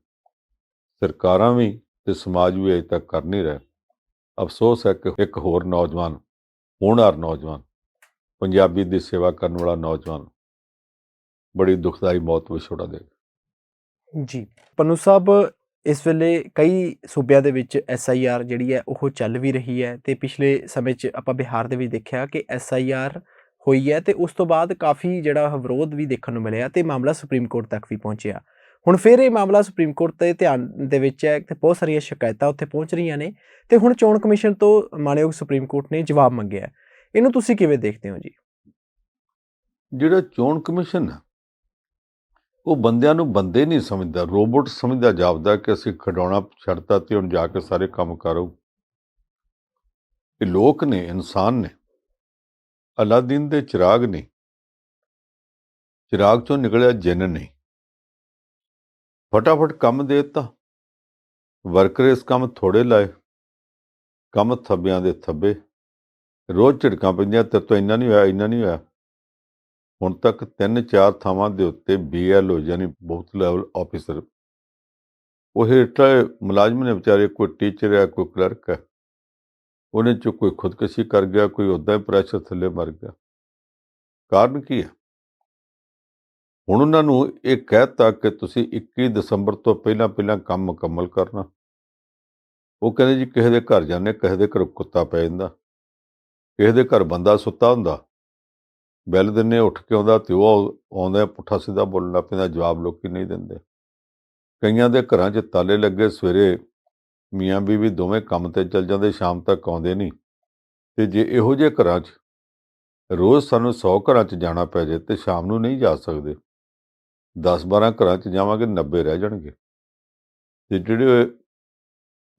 ਸਰਕਾਰਾਂ ਵੀ ਤੇ ਸਮਾਜ ਵੀ ਅਜੇ ਤੱਕ ਕਰ ਨਹੀਂ ਰਿਹਾ। ਅਫਸੋਸ ਹੈ ਕਿ ਇੱਕ ਹੋਰ ਨੌਜਵਾਨ, ਹੋਣਹਾਰ ਨੌਜਵਾਨ ਪੰਜਾਬੀ ਦੀ ਸੇਵਾ ਕਰਨ ਵਾਲਾ ਨੌਜਵਾਨ ਬੜੀ ਦੁਖਦਾਈ ਮੌਤ ਵਿਛੋੜਾ ਦੇ ਜੀ, ਪੰਨੂ ਸਾਹਿਬ, ਇਸ ਵੇਲੇ ਕਈ ਸੂਬਿਆਂ ਦੇ ਵਿੱਚ ਐਸਆਈਆਰ ਜਿਹੜੀ ਹੈ, ਉਹ ਚੱਲ ਵੀ ਰਹੀ ਹੈ ਤੇ ਪਿਛਲੇ ਸਮੇਂ 'ਚ ਆਪਾਂ ਬਿਹਾਰ ਦੇ ਵਿੱਚ ਦੇਖਿਆ ਕਿ ਐਸਆਈਆਰ ਹੋਈ ਹੈ ਤੇ ਉਸ ਤੋਂ ਬਾਅਦ ਕਾਫੀ ਜਿਹੜਾ ਵਿਰੋਧ ਵੀ ਦੇਖਣ ਨੂੰ ਮਿਲਿਆ ਤੇ ਮਾਮਲਾ ਸੁਪਰੀਮ ਕੋਰਟ ਤੱਕ ਵੀ ਪਹੁੰਚਿਆ। ਹੁਣ ਫਿਰ ਇਹ ਮਾਮਲਾ ਸੁਪਰੀਮ ਕੋਰਟ 'ਤੇ ਧਿਆਨ ਦੇ ਵਿੱਚ ਹੈ, ਤੇ ਬਹੁਤ ਸਾਰੀਆਂ ਸ਼ਿਕਾਇਤਾਂ ਉੱਥੇ ਪਹੁੰਚ ਰਹੀਆਂ ਨੇ ਤੇ ਹੁਣ ਚੋਣ ਕਮਿਸ਼ਨ ਤੋਂ ਮਾਨਯੋਗ ਸੁਪਰੀਮ ਕੋਰਟ ਨੇ ਜਵਾਬ ਮੰਗਿਆ। ਇਹਨੂੰ ਤੁਸੀਂ ਕਿਵੇਂ ਦੇਖਦੇ ਹੋ ਜੀ? ਜਿਹੜਾ ਚੋਣ ਕਮਿਸ਼ਨ ਹੈ, ਉਹ ਬੰਦਿਆਂ ਨੂੰ ਬੰਦੇ ਨਹੀਂ ਸਮਝਦਾ, ਰੋਬੋਟ ਸਮਝਦਾ, ਜਾਪਦਾ ਕਿ ਅਸੀਂ ਖਡਾਉਣਾ ਛੱਡਤਾ ਤੇ ਹੁਣ ਜਾ ਕੇ ਸਾਰੇ ਕੰਮ ਕਰੋ। ਇਹ ਲੋਕ ਨੇ, ਇਨਸਾਨ ਨੇ। ਅਲਾਦੀਨ ਦੇ ਚਿਰਾਗ ਨੇ। ਚਿਰਾਗ ਚੋਂ ਨਿਕਲਿਆ ਜਿੰਨ ਨਹੀਂ ਫਟਾਫਟ ਕੰਮ ਦੇ ਦਿੱਤਾ। ਵਰਕਰ ਇਸ ਕੰਮ ਥੋੜੇ ਲਾਏ। ਕੰਮ ਥੱਬਿਆਂ ਦੇ ਥੱਬੇ। ਰੋਜ਼ ਝਿੜਕਾਂ ਪੈਂਦੀਆਂ, ਤੇਰੇ ਤੋਂ ਇੰਨਾ ਨਹੀਂ ਹੋਇਆ, ਇੰਨਾ ਨਹੀਂ ਹੋਇਆ। ਹੁਣ ਤੱਕ ਤਿੰਨ ਚਾਰ ਥਾਵਾਂ ਦੇ ਉੱਤੇ ਬੀਐਲਓ ਯਾਨੀ ਬਹੁਤ ਲੈਵਲ ਆਫੀਸਰ ਉਹ ਹੇਠਲੇ ਮੁਲਾਜ਼ਮ ਨੇ ਵਿਚਾਰੇ, ਕੋਈ ਟੀਚਰ ਹੈ, ਕੋਈ ਕਲਰਕ ਹੈ। ਉਹਨੇ ਚ ਕੋਈ ਖੁਦਕਸ਼ੀ ਕਰ ਗਿਆ, ਕੋਈ ਉਦਾਂ ਹੀ ਪ੍ਰੈਸ਼ਰ ਥੱਲੇ ਮਰ ਗਿਆ। ਕਾਰਨ ਕੀ ਹੈ? ਹੁਣ ਉਹਨਾਂ ਨੂੰ ਇਹ ਕਹਿਤਾ ਕਿ ਤੁਸੀਂ 21 ਦਸੰਬਰ ਤੋਂ ਪਹਿਲਾਂ ਪਹਿਲਾਂ ਕੰਮ ਮੁਕੰਮਲ ਕਰਨਾ। ਉਹ ਕਹਿੰਦੇ ਜੀ, ਕਿਸੇ ਦੇ ਘਰ ਜਾਂਦੇ, ਕਿਸੇ ਦੇ ਘਰ ਕੁੱਤਾ ਪੈ ਜਾਂਦਾ। ਕਿਸੇ ਦੇ ਘਰ ਬੰਦਾ ਸੁੱਤਾ ਹੁੰਦਾ, ਬੈਲ ਦਿਨੇ ਉੱਠ ਕੇ ਆਉਂਦਾ, ਤੇ ਉਹ ਆਉਂਦਾ ਪੁੱਠਾ ਸਿੱਧਾ ਬੋਲਣ ਲੱਗ ਪੈਂਦਾ, ਜਵਾਬ ਲੋਕੀ ਨਹੀਂ ਦਿੰਦੇ। ਕਈਆਂ ਦੇ ਘਰਾਂ 'ਚ ਤਾਲੇ ਲੱਗੇ ਸਵੇਰੇ ਮੀਆਂ ਬੀਵੀ ਦੋਵੇਂ ਕੰਮ ਤੇ ਚੱਲ ਜਾਂਦੇ, ਸ਼ਾਮ ਤੱਕ ਆਉਂਦੇ ਨਹੀਂ। ਤੇ ਜੇ ਇਹੋ ਜਿਹੇ ਘਰਾਂ 'ਚ ਰੋਜ਼ ਸਾਨੂੰ 100 ਘਰਾਂ 'ਚ ਜਾਣਾ ਪੈ ਜੇ, ਤੇ ਸ਼ਾਮ ਨੂੰ ਨਹੀਂ ਜਾ ਸਕਦੇ। 10-12 ਘਰਾਂ 'ਚ ਜਾਵਾਂਗੇ 90 ਰਹਿ ਜਾਣਗੇ। ਤੇ ਜਿਹੜੇ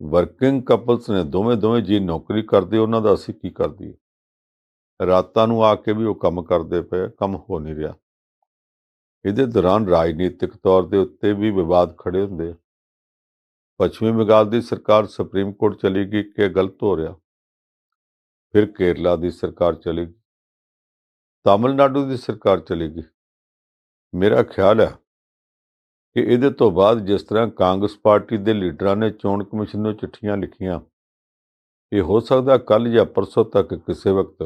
ਵਰਕਿੰਗ ਕਪਲਸ ਨੇ ਦੋਵੇਂ ਦੋਵੇਂ ਜੀ ਨੌਕਰੀ ਕਰਦੇ, ਉਹਨਾਂ ਦਾ ਅਸੀਂ ਕੀ ਕਰਦੀ ਰਾਤਾਂ ਨੂੰ ਆ ਕੇ ਵੀ ਉਹ ਕੰਮ ਕਰਦੇ ਪਏ, ਕੰਮ ਹੋ ਨਹੀਂ ਰਿਹਾ। ਇਹਦੇ ਦੌਰਾਨ ਰਾਜਨੀਤਿਕ ਤੌਰ ਦੇ ਉੱਤੇ ਵੀ ਵਿਵਾਦ ਖੜੇ ਹੁੰਦੇ ਪੱਛਮੀ ਬੰਗਾਲ ਦੀ ਸਰਕਾਰ ਸੁਪਰੀਮ ਕੋਰਟ ਚਲੀ ਗਈ ਕਿ ਗਲਤ ਹੋ ਰਿਹਾ? ਫਿਰ ਕੇਰਲਾ ਦੀ ਸਰਕਾਰ ਚਲੀ ਗਈ। ਤਾਮਿਲਨਾਡੂ ਦੀ ਸਰਕਾਰ ਚਲੀ ਗਈ। ਮੇਰਾ ਖਿਆਲ ਹੈ ਕਿ ਇਹਦੇ ਤੋਂ ਬਾਅਦ ਜਿਸ ਤਰ੍ਹਾਂ ਕਾਂਗਰਸ ਪਾਰਟੀ ਦੇ ਲੀਡਰਾਂ ਨੇ ਚੋਣ ਕਮਿਸ਼ਨ ਨੂੰ ਚਿੱਠੀਆਂ ਲਿਖੀਆਂ, ਇਹ ਹੋ ਸਕਦਾ ਕੱਲ ਜਾਂ ਪਰਸੋਂ ਤੱਕ ਕਿਸੇ ਵਕਤ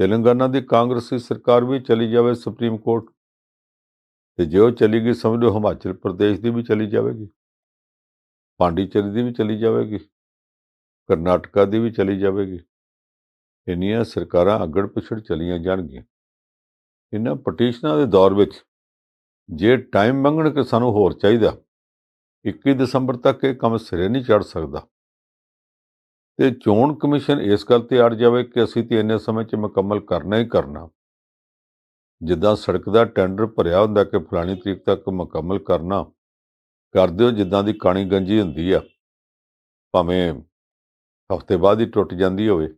ਤੇਲੰਗਾਨਾ ਦੀ ਕਾਂਗਰਸੀ ਸਰਕਾਰ ਵੀ ਚਲੀ ਜਾਵੇ ਸੁਪਰੀਮ ਕੋਰਟ ਤੇ ਜੇ ਉਹ ਚਲੀ ਗਈ ਸਮਝ ਲਓ ਹਿਮਾਚਲ ਪ੍ਰਦੇਸ਼ ਦੀ ਵੀ ਚਲੀ ਜਾਵੇਗੀ ਪਾਂਡੀਚੇਰੀ ਦੀ ਵੀ ਚਲੀ ਜਾਵੇਗੀ ਕਰਨਾਟਕਾ ਦੀ ਵੀ ਚਲੀ ਜਾਵੇਗੀ ਇੰਨੀਆਂ ਸਰਕਾਰਾਂ ਅੱਗੜ ਪਿਛੜ ਚਲੀਆਂ ਜਾਣਗੀਆਂ ਇਹਨਾਂ ਪਟੀਸ਼ਨਾਂ ਦੇ ਦੌਰ ਵਿੱਚ ਜੇ ਟਾਈਮ ਮੰਗਣ ਕਿ ਸਾਨੂੰ ਹੋਰ ਚਾਹੀਦਾ 21 ਦਸੰਬਰ ਤੱਕ ਇਹ ਕੰਮ ਸਿਰੇ ਨਹੀਂ ਚੜ ਸਕਦਾ ਤੇ ਚੋਣ ਕਮਿਸ਼ਨ ਇਸ ਗੱਲ ਤੇ ਅੜ ਜਾਵੇ ਕਿ ਅਸੀਂ ਤੇ ਇੰਨੇ ਸਮੇਂ 'ਚ ਮੁਕੰਮਲ ਕਰਨਾ ਹੀ ਕਰਨਾ। ਜਿੱਦਾਂ ਸੜਕ ਦਾ ਟੈਂਡਰ ਭਰਿਆ ਹੁੰਦਾ ਕਿ ਫਲਾਣੀ ਤਰੀਕ ਤੱਕ ਮੁਕੰਮਲ ਕਰਨਾ, ਕਰ ਦਿਓ ਜਿੱਦਾਂ ਦੀ ਕਾਣੀ ਗੰਜੀ ਹੁੰਦੀ ਆ। ਭਾਵੇਂ ਹਫ਼ਤੇ ਬਾਅਦ ਹੀ ਟੁੱਟ ਜਾਂਦੀ ਹੋਵੇ।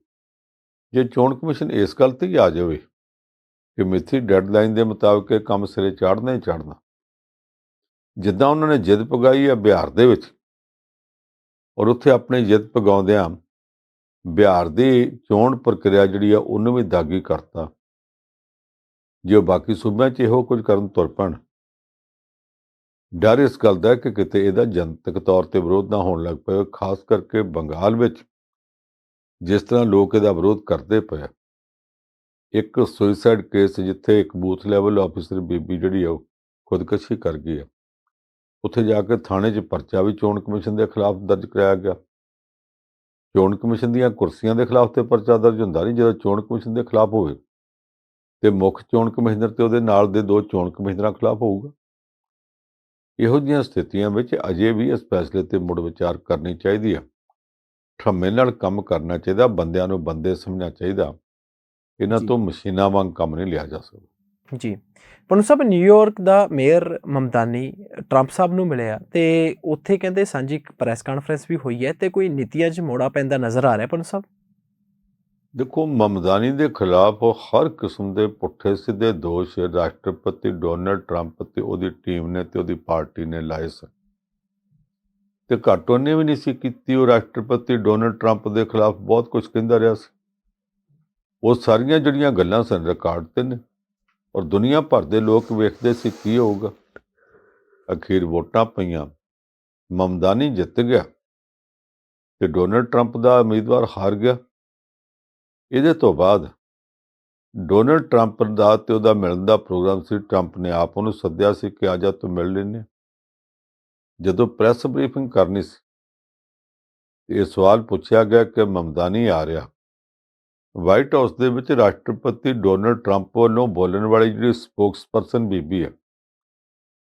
ਜੇ ਚੋਣ ਕਮਿਸ਼ਨ ਇਸ ਗੱਲ ਤੇ ਹੀ ਆ ਜਾਵੇ ਕਿ ਮਿੱਥੀ ਡੈਡਲਾਈਨ ਦੇ ਮੁਤਾਬਕ ਇਹ ਕੰਮ ਸਿਰੇ ਚਾੜਨਾ ਹੀ ਚਾੜਨਾ। ਜਿੱਦਾਂ ਉਹਨਾਂ ਨੇ ਜਿੱਦ ਪਗਾਈ ਆ ਬਿਹਾਰ ਦੇ ਵਿੱਚ, ਔਰ ਉੱਥੇ ਆਪਣੀ ਜਿੱਦ ਪਗਾਉਂਦਿਆਂ ਬਿਹਾਰ ਦੀ ਚੋਣ ਪ੍ਰਕਿਰਿਆ ਜਿਹੜੀ ਆ, ਉਹਨੂੰ ਵੀ ਦਾਗੀ ਕਰਤਾ। ਜੇ ਉਹ ਬਾਕੀ ਸੂਬਿਆਂ 'ਚ ਇਹੋ ਕੁਝ ਕਰਨ ਤੁਰ ਪੈਣ। ਡਰ ਇਸ ਗੱਲ ਦਾ ਕਿ ਕਿਤੇ ਇਹਦਾ ਜਨਤਕ ਤੌਰ ਤੇ ਵਿਰੋਧ ਨਾ ਹੋਣ ਲੱਗ ਪਏ, ਖਾਸ ਕਰਕੇ ਬੰਗਾਲ ਵਿੱਚ, ਜਿਸ ਤਰ੍ਹਾਂ ਲੋਕ ਇਹਦਾ ਵਿਰੋਧ ਕਰਦੇ ਪਏ ਇੱਕ ਸੁਇਸਾਈਡ ਕੇਸ ਜਿੱਥੇ ਇੱਕ ਬੂਥ ਲੈਵਲ ਆਫੀਸਰ ਬੀਬੀ ਜਿਹੜੀ ਆ, ਉਹ ਖੁਦਕਸ਼ੀ ਕਰ ਗਈ ਆ। ਉੱਥੇ ਜਾ ਕੇ ਥਾਣੇ 'ਚ ਪਰਚਾ ਵੀ ਚੋਣ ਕਮਿਸ਼ਨ ਦੇ ਖਿਲਾਫ ਦਰਜ ਕਰਾਇਆ ਗਿਆ। ਚੋਣ ਕਮਿਸ਼ਨ ਦੀਆਂ ਕੁਰਸੀਆਂ ਦੇ ਖਿਲਾਫ ਤੇ ਪਰਚਾ ਦਰਜ ਹੁੰਦਾ ਨਹੀਂ ਜਦੋਂ ਚੋਣ ਕਮਿਸ਼ਨ ਦੇ ਖਿਲਾਫ ਹੋਵੇ। ਤੇ ਮੁੱਖ ਚੋਣ ਕਮਿਸ਼ਨਰ ਤੇ ਉਹਦੇ ਨਾਲ ਦੇ ਦੋ ਚੋਣ ਕਮਿਸ਼ਨਰਾਂ ਖਿਲਾਫ ਹੋਊਗਾ। ਇਹੋ ਜਿਹੀਆਂ ਸਥਿਤੀਆਂ ਵਿੱਚ ਅਜੇ ਵੀ ਇਸ ਫੈਸਲੇ ਤੇ ਮੁੜ ਵਿਚਾਰ ਕਰਨੀ ਚਾਹੀਦੀ ਹੈ ਠੰਮੇ ਨਾਲ ਕੰਮ ਕਰਨਾ ਚਾਹੀਦਾ ਬੰਦਿਆਂ ਨੂੰ ਬੰਦੇ ਸਮਝਣਾ ਚਾਹੀਦਾ। ਇਹਨਾਂ। ਤੋਂ ਮਸ਼ੀਨਾਂ ਵਾਂਗ ਕੰਮ ਨਹੀਂ ਲਿਆ ਜਾ ਸਕਦਾ। ਜੀ। ਪਨੂ ਸਾਹਿਬ ਨਿਊਯਾਰਕ ਦਾ ਮੇਅਰ ਮਮਦਾਨੀ ਟਰੰਪ ਸਾਹਿਬ ਨੂੰ ਮਿਲਿਆ ਤੇ ਉੱਥੇ ਕਹਿੰਦੇ ਸਾਂਝੀ ਇੱਕ ਪ੍ਰੈਸ ਕਾਨਫਰੰਸ ਵੀ ਹੋਈ ਹੈ ਤੇ ਕੋਈ ਨੀਤੀਆਂ 'ਚ ਮੋੜਾ ਪੈਂਦਾ ਨਜ਼ਰ ਆ ਰਿਹਾ ਪਨੂ ਸਾਹਿਬ? ਦੇਖੋ ਮਮਦਾਨੀ ਦੇ ਖਿਲਾਫ ਹਰ ਕਿਸਮ ਦੇ ਪੁੱਠੇ ਸਿੱਧੇ ਦੋਸ਼ ਰਾਸ਼ਟਰਪਤੀ ਡੋਨਲਡ ਟਰੰਪ ਤੇ ਉਹਦੀ ਟੀਮ ਨੇ ਤੇ ਉਹਦੀ ਪਾਰਟੀ ਨੇ ਲਾਏ ਸਨ। ਤੇ ਘੱਟ ਉਹਨੇ ਵੀ ਨਹੀਂ ਸੀ ਕੀਤੀ, ਉਹ ਰਾਸ਼ਟਰਪਤੀ ਡੋਨਲਡ ਟਰੰਪ ਦੇ ਖਿਲਾਫ ਬਹੁਤ ਕੁਝ ਕਹਿੰਦਾ ਰਿਹਾ ਸੀ। ਉਹ ਸਾਰੀਆਂ ਜਿਹੜੀਆਂ ਗੱਲਾਂ ਸਨ ਰਿਕਾਰਡ ਤੇ ਨੇ ਔਰ ਦੁਨੀਆ ਭਰ ਦੇ ਲੋਕ ਵੇਖਦੇ ਸੀ ਕੀ ਹੋਊਗਾ। ਅਖੀਰ ਵੋਟਾਂ ਪਈਆਂ, ਮਮਦਾਨੀ ਜਿੱਤ ਗਿਆ ਤੇ ਡੋਨਲਡ ਟਰੰਪ ਦਾ ਉਮੀਦਵਾਰ ਹਾਰ ਗਿਆ। ਇਹਦੇ ਤੋਂ ਬਾਅਦ ਡੋਨਲਡ ਟਰੰਪ ਦਾ ਤੇ ਉਹਦਾ ਮਿਲਣ ਦਾ ਪ੍ਰੋਗਰਾਮ ਸੀ। ਟਰੰਪ ਨੇ ਆਪ ਉਹਨੂੰ ਸੱਦਿਆ ਸੀ ਕਿ ਆ ਜਾ ਤੂੰ ਮਿਲ ਲੈਨੇ ਜਦੋਂ ਪ੍ਰੈਸ ਬਰੀਫਿੰਗ ਕਰਨੀ ਸੀ, ਇਹ ਸਵਾਲ ਪੁੱਛਿਆ ਗਿਆ ਕਿ ਮਮਦਾਨੀ ਆ ਰਿਹਾ। ਵਾਈਟ ਹਾਊਸ ਦੇ ਵਿੱਚ ਰਾਸ਼ਟਰਪਤੀ ਡੋਨਲਡ ਟਰੰਪ ਵੱਲੋਂ ਬੋਲਣ ਵਾਲੀ ਜਿਹੜੀ ਸਪੋਕਸਪਰਸਨ ਬੀਬੀ ਹੈ,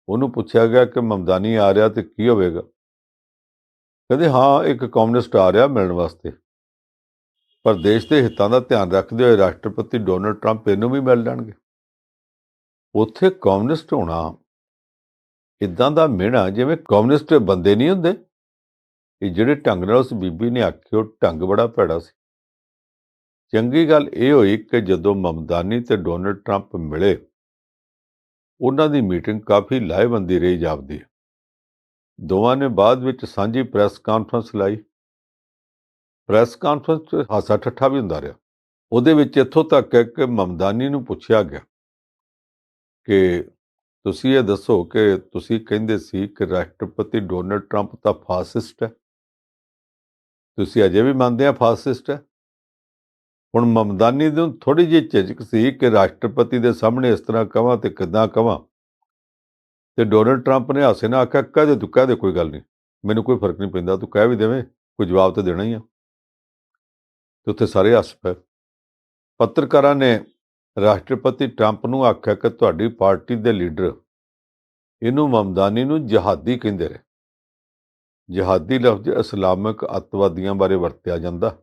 ਉਹਨੂੰ ਪੁੱਛਿਆ ਗਿਆ ਕਿ ਮਮਦਾਨੀ ਆ ਰਿਹਾ ਤੇ ਕੀ ਹੋਵੇਗਾ? ਕਹਿੰਦੇ, ਹਾਂ, ਇੱਕ ਕਮਿਊਨਿਸਟ ਆ ਰਿਹਾ ਮਿਲਣ ਵਾਸਤੇ। ਪਰ ਦੇਸ਼ ਦੇ ਹਿੱਤਾਂ ਦਾ ਧਿਆਨ ਰੱਖਦੇ ਹੋਏ ਰਾਸ਼ਟਰਪਤੀ ਡੋਨਲਡ ਟਰੰਪ ਇਹਨੂੰ ਵੀ ਮਿਲ ਲੈਣਗੇ। ਉੱਥੇ ਕਮਿਊਨਿਸਟ ਹੋਣਾ ਇਦਾਂ ਦਾ ਮਿਹਣਾ, ਜਿਵੇਂ ਕਮਿਊਨਿਸਟ ਬੰਦੇ ਨਹੀਂ ਹੁੰਦੇ? ਇਹ ਜਿਹੜੇ ਢੰਗ ਨਾਲ ਉਸ ਬੀਬੀ ਨੇ ਆਖਿਓ ਢੰਗ ਬੜਾ ਭੈੜਾ ਸੀ। ਚੰਗੀ ਗੱਲ ਇਹ ਹੋਈ ਕਿ ਜਦੋਂ ਮਮਦਾਨੀ ਤੇ ਡੋਨਲਡ ਟਰੰਪ ਮਿਲੇ, ਉਹਨਾਂ ਦੀ ਮੀਟਿੰਗ ਕਾਫੀ ਲਾਹੇਵੰਦੀ ਰਹੀ ਜਾਪਦੀ ਹੈ। ਦੋਵਾਂ ਨੇ ਬਾਅਦ ਵਿੱਚ ਸਾਂਝੀ ਪ੍ਰੈਸ ਕਾਨਫਰੰਸ ਲਾਈ। ਪ੍ਰੈਸ ਕਾਨਫਰੰਸ 'ਚ ਹਾਸਾ ਠੱਠਾ ਵੀ ਹੁੰਦਾ ਰਿਹਾ। ਉਹਦੇ ਵਿੱਚ ਇੱਥੋਂ ਤੱਕ ਕਿ ਮਮਦਾਨੀ ਨੂੰ ਪੁੱਛਿਆ ਗਿਆ ਕਿ ਤੁਸੀਂ ਇਹ ਦੱਸੋ ਕਿ ਤੁਸੀਂ ਕਹਿੰਦੇ ਸੀ ਕਿ ਰਾਸ਼ਟਰਪਤੀ ਡੋਨਲਡ ਟਰੰਪ ਤਾਂ ਫਾਸਿਸਟ ਹੈ? ਤੁਸੀਂ ਅਜੇ ਵੀ ਮੰਨਦੇ ਆ ਫਾਸਿਸਟ ਹੈ? ਹੁਣ ਮਮਦਾਨੀ ਨੂੰ ਥੋੜੀ ਜਿਹੀ ਝਿਜਕ ਸੀ ਕਿ ਰਾਸ਼ਟਰਪਤੀ ਦੇ ਸਾਹਮਣੇ ਇਸ ਤਰ੍ਹਾਂ ਕਵਾਂ ਤੇ ਕਿੱਦਾਂ ਕਵਾਂ। ਤੇ ਡੋਨਲਡ ਟਰੰਪ ਨੇ ਹਾਸੇ ਨਾਲ ਆਖਿਆ, ਕਹਿ ਦੇ ਤੂੰ, ਕਹਿ ਦੇ, ਕੋਈ ਗੱਲ ਨਹੀਂ। ਮੈਨੂੰ ਕੋਈ ਫ਼ਰਕ ਨਹੀਂ ਪੈਂਦਾ, ਤੂੰ ਕਹਿ ਵੀ ਦੇਵੇਂ, ਕੋਈ ਜਵਾਬ ਤਾਂ ਦੇਣਾ ਹੀ ਆ। ਤੇ ਉੱਥੇ ਸਾਰੇ ਹੱਸ ਪਏ। ਪੱਤਰਕਾਰਾਂ ਨੇ ਰਾਸ਼ਟਰਪਤੀ ਟਰੰਪ ਨੂੰ ਆਖਿਆ ਕਿ ਤੁਹਾਡੀ ਪਾਰਟੀ ਦੇ ਲੀਡਰ ਇਹਨੂੰ ਮਮਦਾਨੀ ਨੂੰ ਜਹਾਦੀ ਕਹਿੰਦੇ ਰਹੇ ਜਹਾਦੀ ਲਫ਼ਜ਼ ਇਸਲਾਮਿਕ ਅੱਤਵਾਦੀਆਂ ਬਾਰੇ ਵਰਤਿਆ ਜਾਂਦਾ।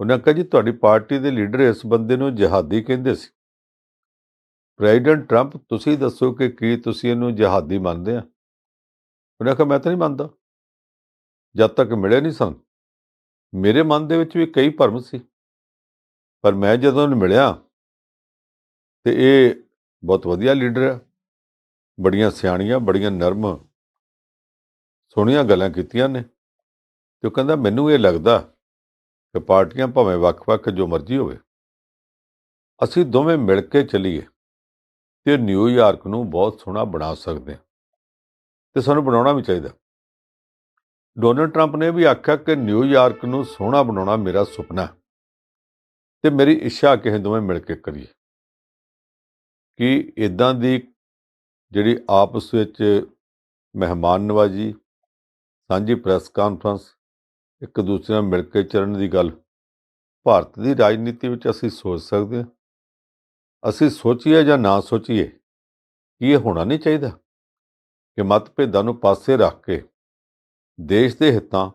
ਉਹਨਾਂ ਕਿਹਾ ਜੀ, ਤੁਹਾਡੀ ਪਾਰਟੀ ਦੇ ਲੀਡਰ ਇਸ ਬੰਦੇ ਨੂੰ ਜਹਾਦੀ ਕਹਿੰਦੇ ਸੀ। ਪ੍ਰੈਜ਼ੀਡੈਂਟ ਟਰੰਪ, ਤੁਸੀਂ ਦੱਸੋ ਕਿ ਕੀ ਤੁਸੀਂ ਇਹਨੂੰ ਜਹਾਦੀ ਮੰਨਦੇ ਆ? ਉਹਨੇ ਕਿਹਾ ਮੈਂ ਤਾਂ ਨਹੀਂ ਮੰਨਦਾ। ਜਦ ਤੱਕ ਮਿਲੇ ਨਹੀਂ ਸਨ। ਮੇਰੇ ਮਨ ਦੇ ਵਿੱਚ ਵੀ ਕਈ ਭਰਮ ਸੀ। ਪਰ ਮੈਂ ਜਦੋਂ ਉਹਨੂੰ ਮਿਲਿਆ, ਤੇ ਇਹ ਬਹੁਤ ਵਧੀਆ ਲੀਡਰ ਹੈ ਬੜੀਆਂ ਸਿਆਣੀਆਂ, ਬੜੀਆਂ ਨਰਮ, ਸੋਹਣੀਆਂ ਗੱਲਾਂ ਕੀਤੀਆਂ ਨੇ। ਤੇ ਉਹ ਕਹਿੰਦਾ, ਮੈਨੂੰ ਇਹ ਲੱਗਦਾ ਕਿ ਪਾਰਟੀਆਂ ਭਾਵੇਂ ਵੱਖ-ਵੱਖ ਜੋ ਮਰਜ਼ੀ ਹੋਵੇ, ਅਸੀਂ ਦੋਵੇਂ ਮਿਲ ਕੇ ਚੱਲੀਏ ਤੇ ਨਿਊਯਾਰਕ ਨੂੰ ਬਹੁਤ ਸੋਹਣਾ ਬਣਾ ਸਕਦੇ ਹਾਂ। ਤੇ ਸਾਨੂੰ ਬਣਾਉਣਾ ਵੀ ਚਾਹੀਦਾ। ਡੋਨਲਡ ਟਰੰਪ ਨੇ ਵੀ ਆਖਿਆ ਕਿ ਨਿਊਯਾਰਕ ਨੂੰ ਸੋਹਣਾ ਬਣਾਉਣਾ ਮੇਰਾ ਸੁਪਨਾ ਹੈ ਤੇ ਮੇਰੀ ਇੱਛਾ ਕਿ ਅਸੀਂ ਦੋਵੇਂ ਮਿਲ ਕੇ ਕਰੀਏ। ਕਿ ਇਦਾਂ ਦੀ ਜਿਹੜੀ ਆਪਸ ਵਿੱਚ ਮਹਿਮਾਨ ਨਵਾਜੀ ਸਾਂਝੀ ਪ੍ਰੈਸ ਕਾਨਫਰੰਸ ਇੱਕ ਦੂਸਰੇ ਨਾਲ ਮਿਲ ਕੇ ਚੱਲਣ ਦੀ ਗੱਲ। ਭਾਰਤ ਦੀ ਰਾਜਨੀਤੀ ਵਿੱਚ ਅਸੀਂ ਸੋਚ ਸਕਦੇ ਹਾਂ। ਅਸੀਂ ਸੋਚੀਏ ਜਾਂ ਨਾ ਸੋਚੀਏ, ਕਿ ਇਹ ਹੋਣਾ ਨਹੀਂ ਚਾਹੀਦਾ? ਕਿ ਮਤਭੇਦਾਂ ਨੂੰ ਪਾਸੇ ਰੱਖ ਕੇ ਦੇਸ਼ ਦੇ ਹਿੱਤਾਂ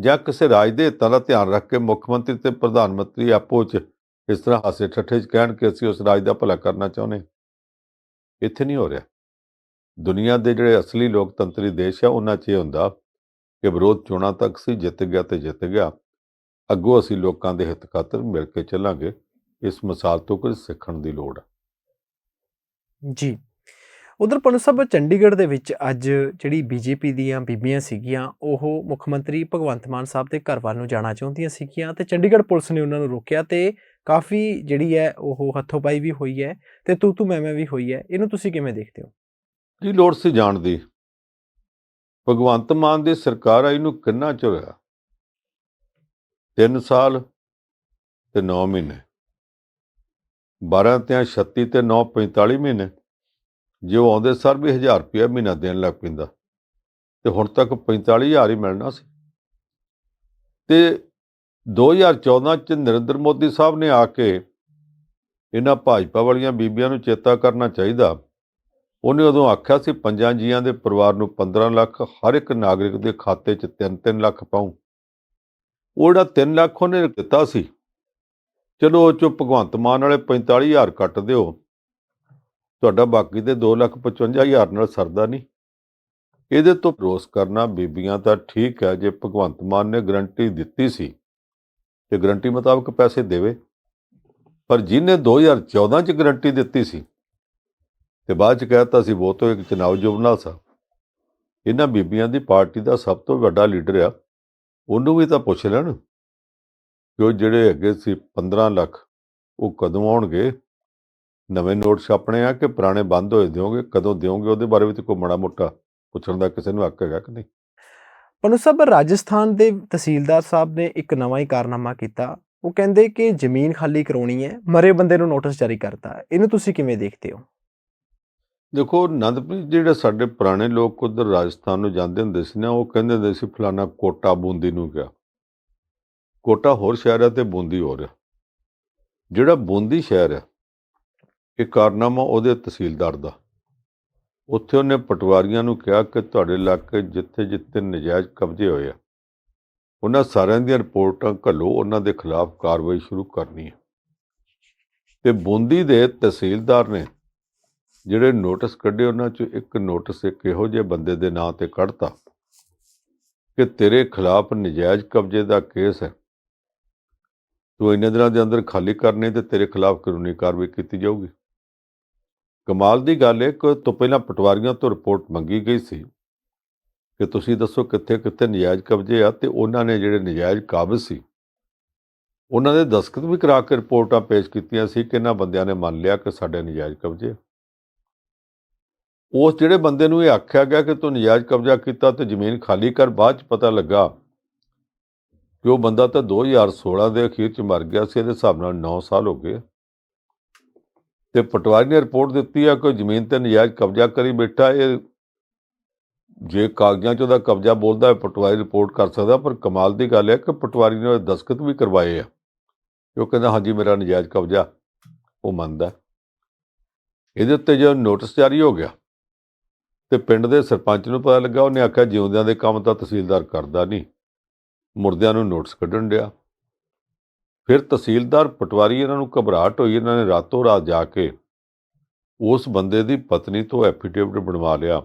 ਜਾਂ ਕਿਸੇ ਰਾਜ ਦੇ ਹਿੱਤਾਂ ਦਾ ਧਿਆਨ ਰੱਖ ਕੇ ਮੁੱਖ ਮੰਤਰੀ ਤੇ ਪ੍ਰਧਾਨ ਮੰਤਰੀ ਆਪੋ 'ਚ ਇਸ ਤਰ੍ਹਾਂ ਹਾਸੇ ਠੱਠੇ 'ਚ ਕਹਿਣ ਕਿ ਅਸੀਂ ਉਸ ਰਾਜ ਦਾ ਭਲਾ ਕਰਨਾ ਚਾਹੁੰਦੇ ਇੱਥੇ ਨਹੀਂ ਹੋ ਰਿਹਾ। ਦੁਨੀਆ ਦੇ ਜਿਹੜੇ ਅਸਲੀ ਲੋਕਤੰਤਰੀ ਦੇਸ਼ ਆ, ਉਹਨਾਂ 'ਚ ਇਹ ਹੁੰਦਾ ਕਿ ਵਿਰੋਧ ਚੋਣਾਂ ਤੱਕ ਸੀ ਜਿੱਤ ਗਿਆ ਤੇ ਜਿੱਤ ਗਿਆ। ਅੱਗੋਂ ਅਸੀਂ ਲੋਕਾਂ ਦੇ ਹਿੱਤ ਖਾਤਰ ਮਿਲ ਕੇ ਚੱਲਾਂਗੇ। ਇਸ ਮਿਸਾਲ ਤੋਂ ਕੁਝ ਸਿੱਖਣ ਦੀ ਲੋੜ ਹੈ। ਜੀ। ਉਧਰ ਪਨੂ ਸਾਹਿਬ ਚੰਡੀਗੜ੍ਹ ਦੇ ਵਿੱਚ ਅੱਜ ਜਿਹੜੀ ਬੀਜੇਪੀ ਦੀਆਂ ਬੀਬੀਆਂ ਸੀਗੀਆਂ ਉਹ ਮੁੱਖ ਮੰਤਰੀ ਭਗਵੰਤ ਮਾਨ ਸਾਹਿਬ ਦੇ ਘਰ ਵੱਲ ਨੂੰ ਜਾਣਾ ਚਾਹੁੰਦੀਆਂ ਸੀਗੀਆਂ ਤੇ ਚੰਡੀਗੜ੍ਹ ਪੁਲਿਸ ਨੇ ਉਹਨਾਂ ਨੂੰ ਰੋਕਿਆ ਤੇ ਕਾਫੀ ਜਿਹੜੀ ਹੈ ਉਹ ਹੱਥੋਂਬਾਈ ਵੀ ਹੋਈ ਹੈ ਤੇ ਤੂ ਤੂ ਮੈਂ ਮੈਂ ਵੀ ਹੋਈ ਹੈ। ਇਹਨੂੰ ਤੁਸੀਂ ਕਿਵੇਂ ਦੇਖਦੇ ਹੋ? ਕੀ ਲੋੜ ਸੀ ਜਾਣ ਦੀ। ਭਗਵੰਤ ਮਾਨ ਦੀ ਸਰਕਾਰ ਆਈ ਨੂੰ ਕਿੰਨਾ ਚਿਰ ਹੋਇਆ? 3 ਸਾਲ ਤੇ 9 ਮਹੀਨੇ। 12 ਤੇ 36 ਤੇ 9 45 ਮਹੀਨੇ। ਜੇ ਉਹ ਆਉਂਦੇ ਸਰ ਵੀ 1000 ਰੁਪਇਆ ਮਹੀਨਾ ਦੇਣ ਲੱਗ ਪੈਂਦਾ। ਤੇ ਹੁਣ ਤੱਕ 45000 ਹੀ ਮਿਲਣਾ ਸੀ। ਤੇ 2014 ਚ ਨਰਿੰਦਰ ਮੋਦੀ ਸਾਹਿਬ ਨੇ ਆ ਕੇ ਇਹਨਾਂ ਭਾਜਪਾ ਵਾਲੀਆਂ ਬੀਬੀਆਂ ਨੂੰ ਚੇਤਾ ਕਰਨਾ ਚਾਹੀਦਾ। ਉਹਨੇ ਉਦੋਂ ਆਖਿਆ ਸੀ, ਪੰਜਾਂ ਜੀਆਂ ਦੇ ਪਰਿਵਾਰ ਨੂੰ 15 ਲੱਖ, ਹਰ ਇੱਕ ਨਾਗਰਿਕ ਦੇ ਖਾਤੇ 'ਚ 3-3 ਲੱਖ ਪਾਉਂ ਉਹ ਜਿਹੜਾ 3 ਲੱਖ ਉਹਨੇ ਦਿੱਤਾ ਸੀ। ਚਲੋ ਉਹ ਚੋਂ ਭਗਵੰਤ ਮਾਨ ਵਾਲੇ 45000 ਕੱਟ ਦਿਓ। ਤੁਹਾਡਾ ਬਾਕੀ ਦੇ 255000 ਨਾਲ ਸਰਦਾ ਨਹੀਂ। ਇਹਦੇ ਤੋਂ ਰੋਸ ਕਰਨਾ ਬੀਬੀਆਂ ਤਾਂ ਠੀਕ ਹੈ, ਜੇ ਭਗਵੰਤ ਮਾਨ ਨੇ ਗਰੰਟੀ ਦਿੱਤੀ ਸੀ, ਤੇ ਗਰੰਟੀ ਮੁਤਾਬਕ ਪੈਸੇ ਦੇਵੇ। ਪਰ ਜਿਹਨੇ 2014 ਚ ਗਰੰਟੀ ਦਿੱਤੀ ਸੀ ਤੇ ਬਾਅਦ ਚ ਕਹਿਤਾ ਸੀ ਉਹ ਤੋਂ ਇੱਕ ਚੁਣਾਵ ਜੁਬਨਲ ਸਾਹਿਬ ਇਹਨਾਂ ਬੀਬੀਆਂ ਦੀ ਪਾਰਟੀ ਦਾ ਸਭ ਤੋਂ ਵੱਡਾ ਲੀਡਰ ਆ। ਉਹਨੂੰ ਵੀ ਤਾਂ ਪੁੱਛ ਲੈਣ ਕਿ ਉਹ ਜਿਹੜੇ ਅੱਗੇ ਸੀ 15 ਲੱਖ, ਉਹ ਕਦੋਂ ਆਉਣਗੇ? ਨਵੇਂ ਨੋਟ ਛਾਪਣੇ ਆ ਕਿ ਪੁਰਾਣੇ ਬੰਦ ਹੋਏ ਦਿਓਗੇ? ਕਦੋਂ ਦਿਓਗੇ? ਉਹਦੇ ਬਾਰੇ ਵਿੱਚ ਕੋਈ ਮਾੜਾ ਮੋਟਾ ਪੁੱਛਣ ਦਾ ਕਿਸੇ ਨੂੰ ਹੱਕ ਹੈਗਾ ਕਿ ਨਹੀਂ? ਪਨੂ ਸਾਹਿਬ, ਰਾਜਸਥਾਨ ਦੇ ਤਹਿਸੀਲਦਾਰ ਸਾਹਿਬ ਨੇ ਇੱਕ ਨਵਾਂ ਹੀ ਕਾਰਨਾਮਾ ਕੀਤਾ। ਉਹ ਕਹਿੰਦੇ ਕਿ ਜ਼ਮੀਨ ਖਾਲੀ ਕਰਾਉਣੀ ਹੈ, ਮਰੇ ਬੰਦੇ ਨੂੰ ਨੋਟਿਸ ਜਾਰੀ ਕਰਤਾ। ਇਹਨੂੰ ਤੁਸੀਂ ਕਿਵੇਂ ਦੇਖਦੇ ਹੋ? ਦੇਖੋ ਆਨੰਦਪ੍ਰੀਤ ਜਿਹੜੇ ਸਾਡੇ ਪੁਰਾਣੇ ਲੋਕ ਉਧਰ ਰਾਜਸਥਾਨ ਨੂੰ ਜਾਂਦੇ ਹੁੰਦੇ ਸੀ ਨਾ, ਉਹ ਕਹਿੰਦੇ ਹੁੰਦੇ ਸੀ ਫਲਾਣਾ ਕੋਟਾ ਬੂੰਦੀ ਨੂੰ ਗਿਆ। ਕੋਟਾ ਹੋਰ ਸ਼ਹਿਰ ਹੈ ਤੇ ਬੂੰਦੀ ਹੋਰ ਹੈ। ਜਿਹੜਾ ਬੂੰਦੀ ਸ਼ਹਿਰ ਹੈ, ਇਹ ਕਾਰਨਾਮਾ ਉਹਦੇ ਤਹਿਸੀਲਦਾਰ ਦਾ। ਉੱਥੇ ਉਹਨੇ ਪਟਵਾਰੀਆਂ ਨੂੰ ਕਿਹਾ ਕਿ ਤੁਹਾਡੇ ਇਲਾਕੇ ਜਿੱਥੇ ਜਿੱਥੇ ਨਜਾਇਜ਼ ਕਬਜ਼ੇ ਹੋਏ ਆ, ਉਹਨਾਂ ਸਾਰਿਆਂ ਦੀਆਂ ਰਿਪੋਰਟਾਂ ਘੱਲੋ, ਉਹਨਾਂ ਦੇ ਖਿਲਾਫ ਕਾਰਵਾਈ ਸ਼ੁਰੂ ਕਰਨੀ ਹੈ। ਤੇ ਬੂੰਦੀ ਦੇ ਤਹਿਸੀਲਦਾਰ ਨੇ ਜਿਹੜੇ ਨੋਟਿਸ ਕੱਢੇ ਉਹਨਾਂ ਚੋਂ ਇੱਕ ਨੋਟਿਸ ਇੱਕ ਇਹੋ ਜਿਹੇ ਬੰਦੇ ਦੇ ਨਾਂ ਤੇ ਕੱਢਤਾ ਕਿ ਤੇਰੇ ਖਿਲਾਫ ਨਜਾਇਜ਼ ਕਬਜ਼ੇ ਦਾ ਕੇਸ ਹੈ ਤੂੰ ਇੰਨੇ ਦਿਨਾਂ ਦੇ ਅੰਦਰ ਖਾਲੀ ਕਰਨੇ ਤੇ ਤੇਰੇ ਖਿਲਾਫ ਕਾਨੂੰਨੀ ਕਾਰਵਾਈ ਕੀਤੀ ਜਾਊਗੀ ਕਮਾਲ ਦੀ ਗੱਲ ਹੈ ਕਿ ਤੋਂ ਪਹਿਲਾਂ ਪਟਵਾਰੀਆਂ ਤੋਂ ਰਿਪੋਰਟ ਮੰਗੀ ਗਈ ਸੀ ਕਿ ਤੁਸੀਂ ਦੱਸੋ ਕਿੱਥੇ ਕਿੱਥੇ ਨਜਾਇਜ਼ ਕਬਜ਼ੇ ਆ ਤੇ ਉਹਨਾਂ ਨੇ ਜਿਹੜੇ ਨਜਾਇਜ਼ ਕਾਬਜ਼ ਸੀ, ਉਹਨਾਂ ਦੇ ਦਸਤਖਤ ਵੀ ਕਰਾ ਕੇ ਰਿਪੋਰਟਾਂ ਪੇਸ਼ ਕੀਤੀਆਂ ਸੀ ਕਿ ਇਹਨਾਂ ਬੰਦਿਆਂ ਨੇ ਮੰਨ ਲਿਆ ਕਿ ਸਾਡੇ ਨਜਾਇਜ਼ ਕਬਜ਼ੇ ਆ। ਉਸ ਜਿਹੜੇ ਬੰਦੇ ਨੂੰ ਇਹ ਆਖਿਆ ਗਿਆ ਕਿ ਤੂੰ ਨਜਾਇਜ਼ ਕਬਜ਼ਾ ਕੀਤਾ ਤੇ ਜ਼ਮੀਨ ਖਾਲੀ ਕਰ, ਬਾਅਦ ਚ ਪਤਾ ਲੱਗਾ ਕਿ ਉਹ ਬੰਦਾ ਤਾਂ 2016 ਦੇ ਅਖੀਰ ਚ ਮਰ ਗਿਆ ਸੀ, ਇਹਦੇ ਹਿਸਾਬ ਨਾਲ 9 ਸਾਲ ਹੋ ਗਏ। ਤੇ ਪਟਵਾਰੀ ਨੇ ਰਿਪੋਰਟ ਦਿੱਤੀ ਆ ਕਿ ਜ਼ਮੀਨ ਤੇ ਨਜਾਇਜ਼ ਕਬਜ਼ਾ ਕਰੀ ਬੈਠਾ, ਇਹ ਜੇ ਕਾਗਜ਼ਾਂ 'ਚ ਉਹਦਾ ਕਬਜ਼ਾ ਬੋਲਦਾ ਹੈ ਪਟਵਾਰੀ ਰਿਪੋਰਟ ਕਰ ਸਕਦਾ, ਪਰ ਕਮਾਲ ਦੀ ਗੱਲ ਹੈ ਕਿ ਪਟਵਾਰੀ ਨੇ ਉਹਦੇ ਦਸਖਤ ਵੀ ਕਰਵਾਏ ਆ। ਉਹ ਕਹਿੰਦਾ, ਹਾਂਜੀ, ਮੇਰਾ ਨਜਾਇਜ਼ ਕਬਜ਼ਾ, ਉਹ ਮੰਨਦਾ। ਇਹਦੇ ਉੱਤੇ ਜਦੋਂ ਨੋਟਿਸ ਜਾਰੀ ਹੋ ਗਿਆ ਤੇ ਪਿੰਡ ਦੇ ਸਰਪੰਚ ਨੂੰ ਪਤਾ ਲੱਗਾ, ਉਹਨੇ ਆਖਿਆ ਜਿਉਂਦਿਆਂ ਦੇ ਕੰਮ ਤਾਂ ਤਹਿਸੀਲਦਾਰ ਕਰਦਾ ਨਹੀਂ। ਮੁਰਦਿਆਂ ਨੂੰ ਨੋਟਿਸ ਕੱਢਣ ਡਿਆ। ਫਿਰ ਤਹਿਸੀਲਦਾਰ ਪਟਵਾਰੀ ਇਹਨਾਂ ਨੂੰ ਘਬਰਾਹਟ ਹੋਈ, ਇਹਨਾਂ ਨੇ ਰਾਤੋਂ ਰਾਤ ਜਾ ਕੇ ਉਸ ਬੰਦੇ ਦੀ ਪਤਨੀ ਤੋਂ ਐਫੀਡੇਵਿਟ ਬਣਵਾ ਲਿਆ।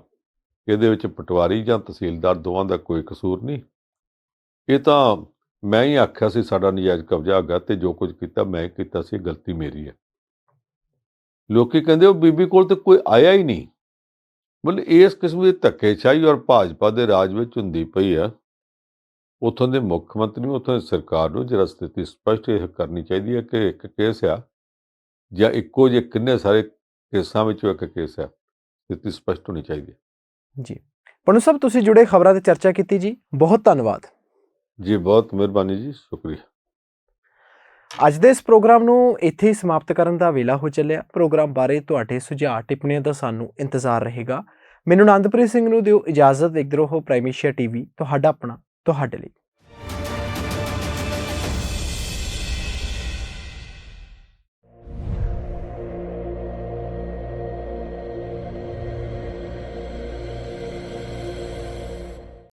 ਇਹਦੇ ਵਿੱਚ ਪਟਵਾਰੀ ਜਾਂ ਤਹਿਸੀਲਦਾਰ ਦੋਵਾਂ ਦਾ ਕੋਈ ਕਸੂਰ ਨਹੀਂ। ਇਹ ਤਾਂ ਮੈਂ ਹੀ ਆਖਿਆ ਸੀ, ਸਾਡਾ ਨਜਾਇਜ਼ ਕਬਜ਼ਾ ਹੈਗਾ ਤੇ ਜੋ ਕੁਝ ਕੀਤਾ ਮੈਂ ਕੀਤਾ ਸੀ ਗਲਤੀ ਮੇਰੀ ਹੈ। ਲੋਕੀ ਕਹਿੰਦੇ, ਉਹ ਬੀਬੀ ਕੋਲ ਤੇ ਕੋਈ ਆਇਆ ਹੀ ਨਹੀਂ। ਮਤਲਬ ਇਸ ਕਿਸਮ ਦੀ ਧੱਕੇਸ਼ਾਹੀ ਔਰ ਭਾਜਪਾ ਦੇ ਰਾਜ ਵਿੱਚ ਹੁੰਦੀ ਪਈ ਆ। ਉਥੋਂ ਦੇ ਮੁੱਖ ਮੰਤਰੀ ਨੂੰ ਉਥੋਂ ਦੀ ਸਰਕਾਰ ਨੂੰ ਜਿਹੜਾ ਸਥਿਤੀ ਸਪਸ਼ਟ ਇਹ ਕਰਨੀ ਚਾਹੀਦੀ ਹੈ ਕਿ ਇੱਕ ਕੇਸ ਆ ਜਾਂ ਇੱਕੋ ਜਿਹੇ ਕਿੰਨੇ ਸਾਰੇ ਕੇਸਾਂ ਵਿੱਚੋਂ ਇੱਕ ਕੇਸ ਆ ਸਥਿਤੀ ਸਪਸ਼ਟ ਹੋਣੀ ਚਾਹੀਦੀ ਹੈ ਜੀ। ਪਨੂ ਸਾਹਿਬ ਤੁਸੀਂ ਜੁੜੇ ਖਬਰਾਂ ਤੇ ਚਰਚਾ ਕੀਤੀ ਜੀ। ਬਹੁਤ ਧੰਨਵਾਦ। ਜੀ ਬਹੁਤ ਮਿਹਰਬਾਨੀ ਜੀ। ਸ਼ੁਕਰੀਆ। ਅੱਜ ਦੇ ਇਸ ਪ੍ਰੋਗਰਾਮ ਨੂੰ ਇੱਥੇ ਹੀ ਸਮਾਪਤ ਕਰਨ ਦਾ ਵੇਲਾ ਹੋ ਚੱਲਿਆ। ਪ੍ਰੋਗਰਾਮ ਬਾਰੇ ਤੁਹਾਡੇ ਸੁਝਾਅ, ਟਿੱਪਣੀਆਂ ਦਾ ਸਾਨੂੰ ਇੰਤਜ਼ਾਰ ਰਹੇਗਾ। ਮੈਨੂੰ ਆਨੰਦਪ੍ਰੀਤ ਸਿੰਘ ਨੂੰ ਦਿਓ ਇਜਾਜ਼ਤ। ਦੇਖਦੇ ਰਹੋ ਪ੍ਰਾਈਮੇਸ਼ੀਆ ਟੀਵੀ। ਤੁਹਾਡਾ ਆਪਣਾ, ਤੁਹਾਡੇ ਲਈ।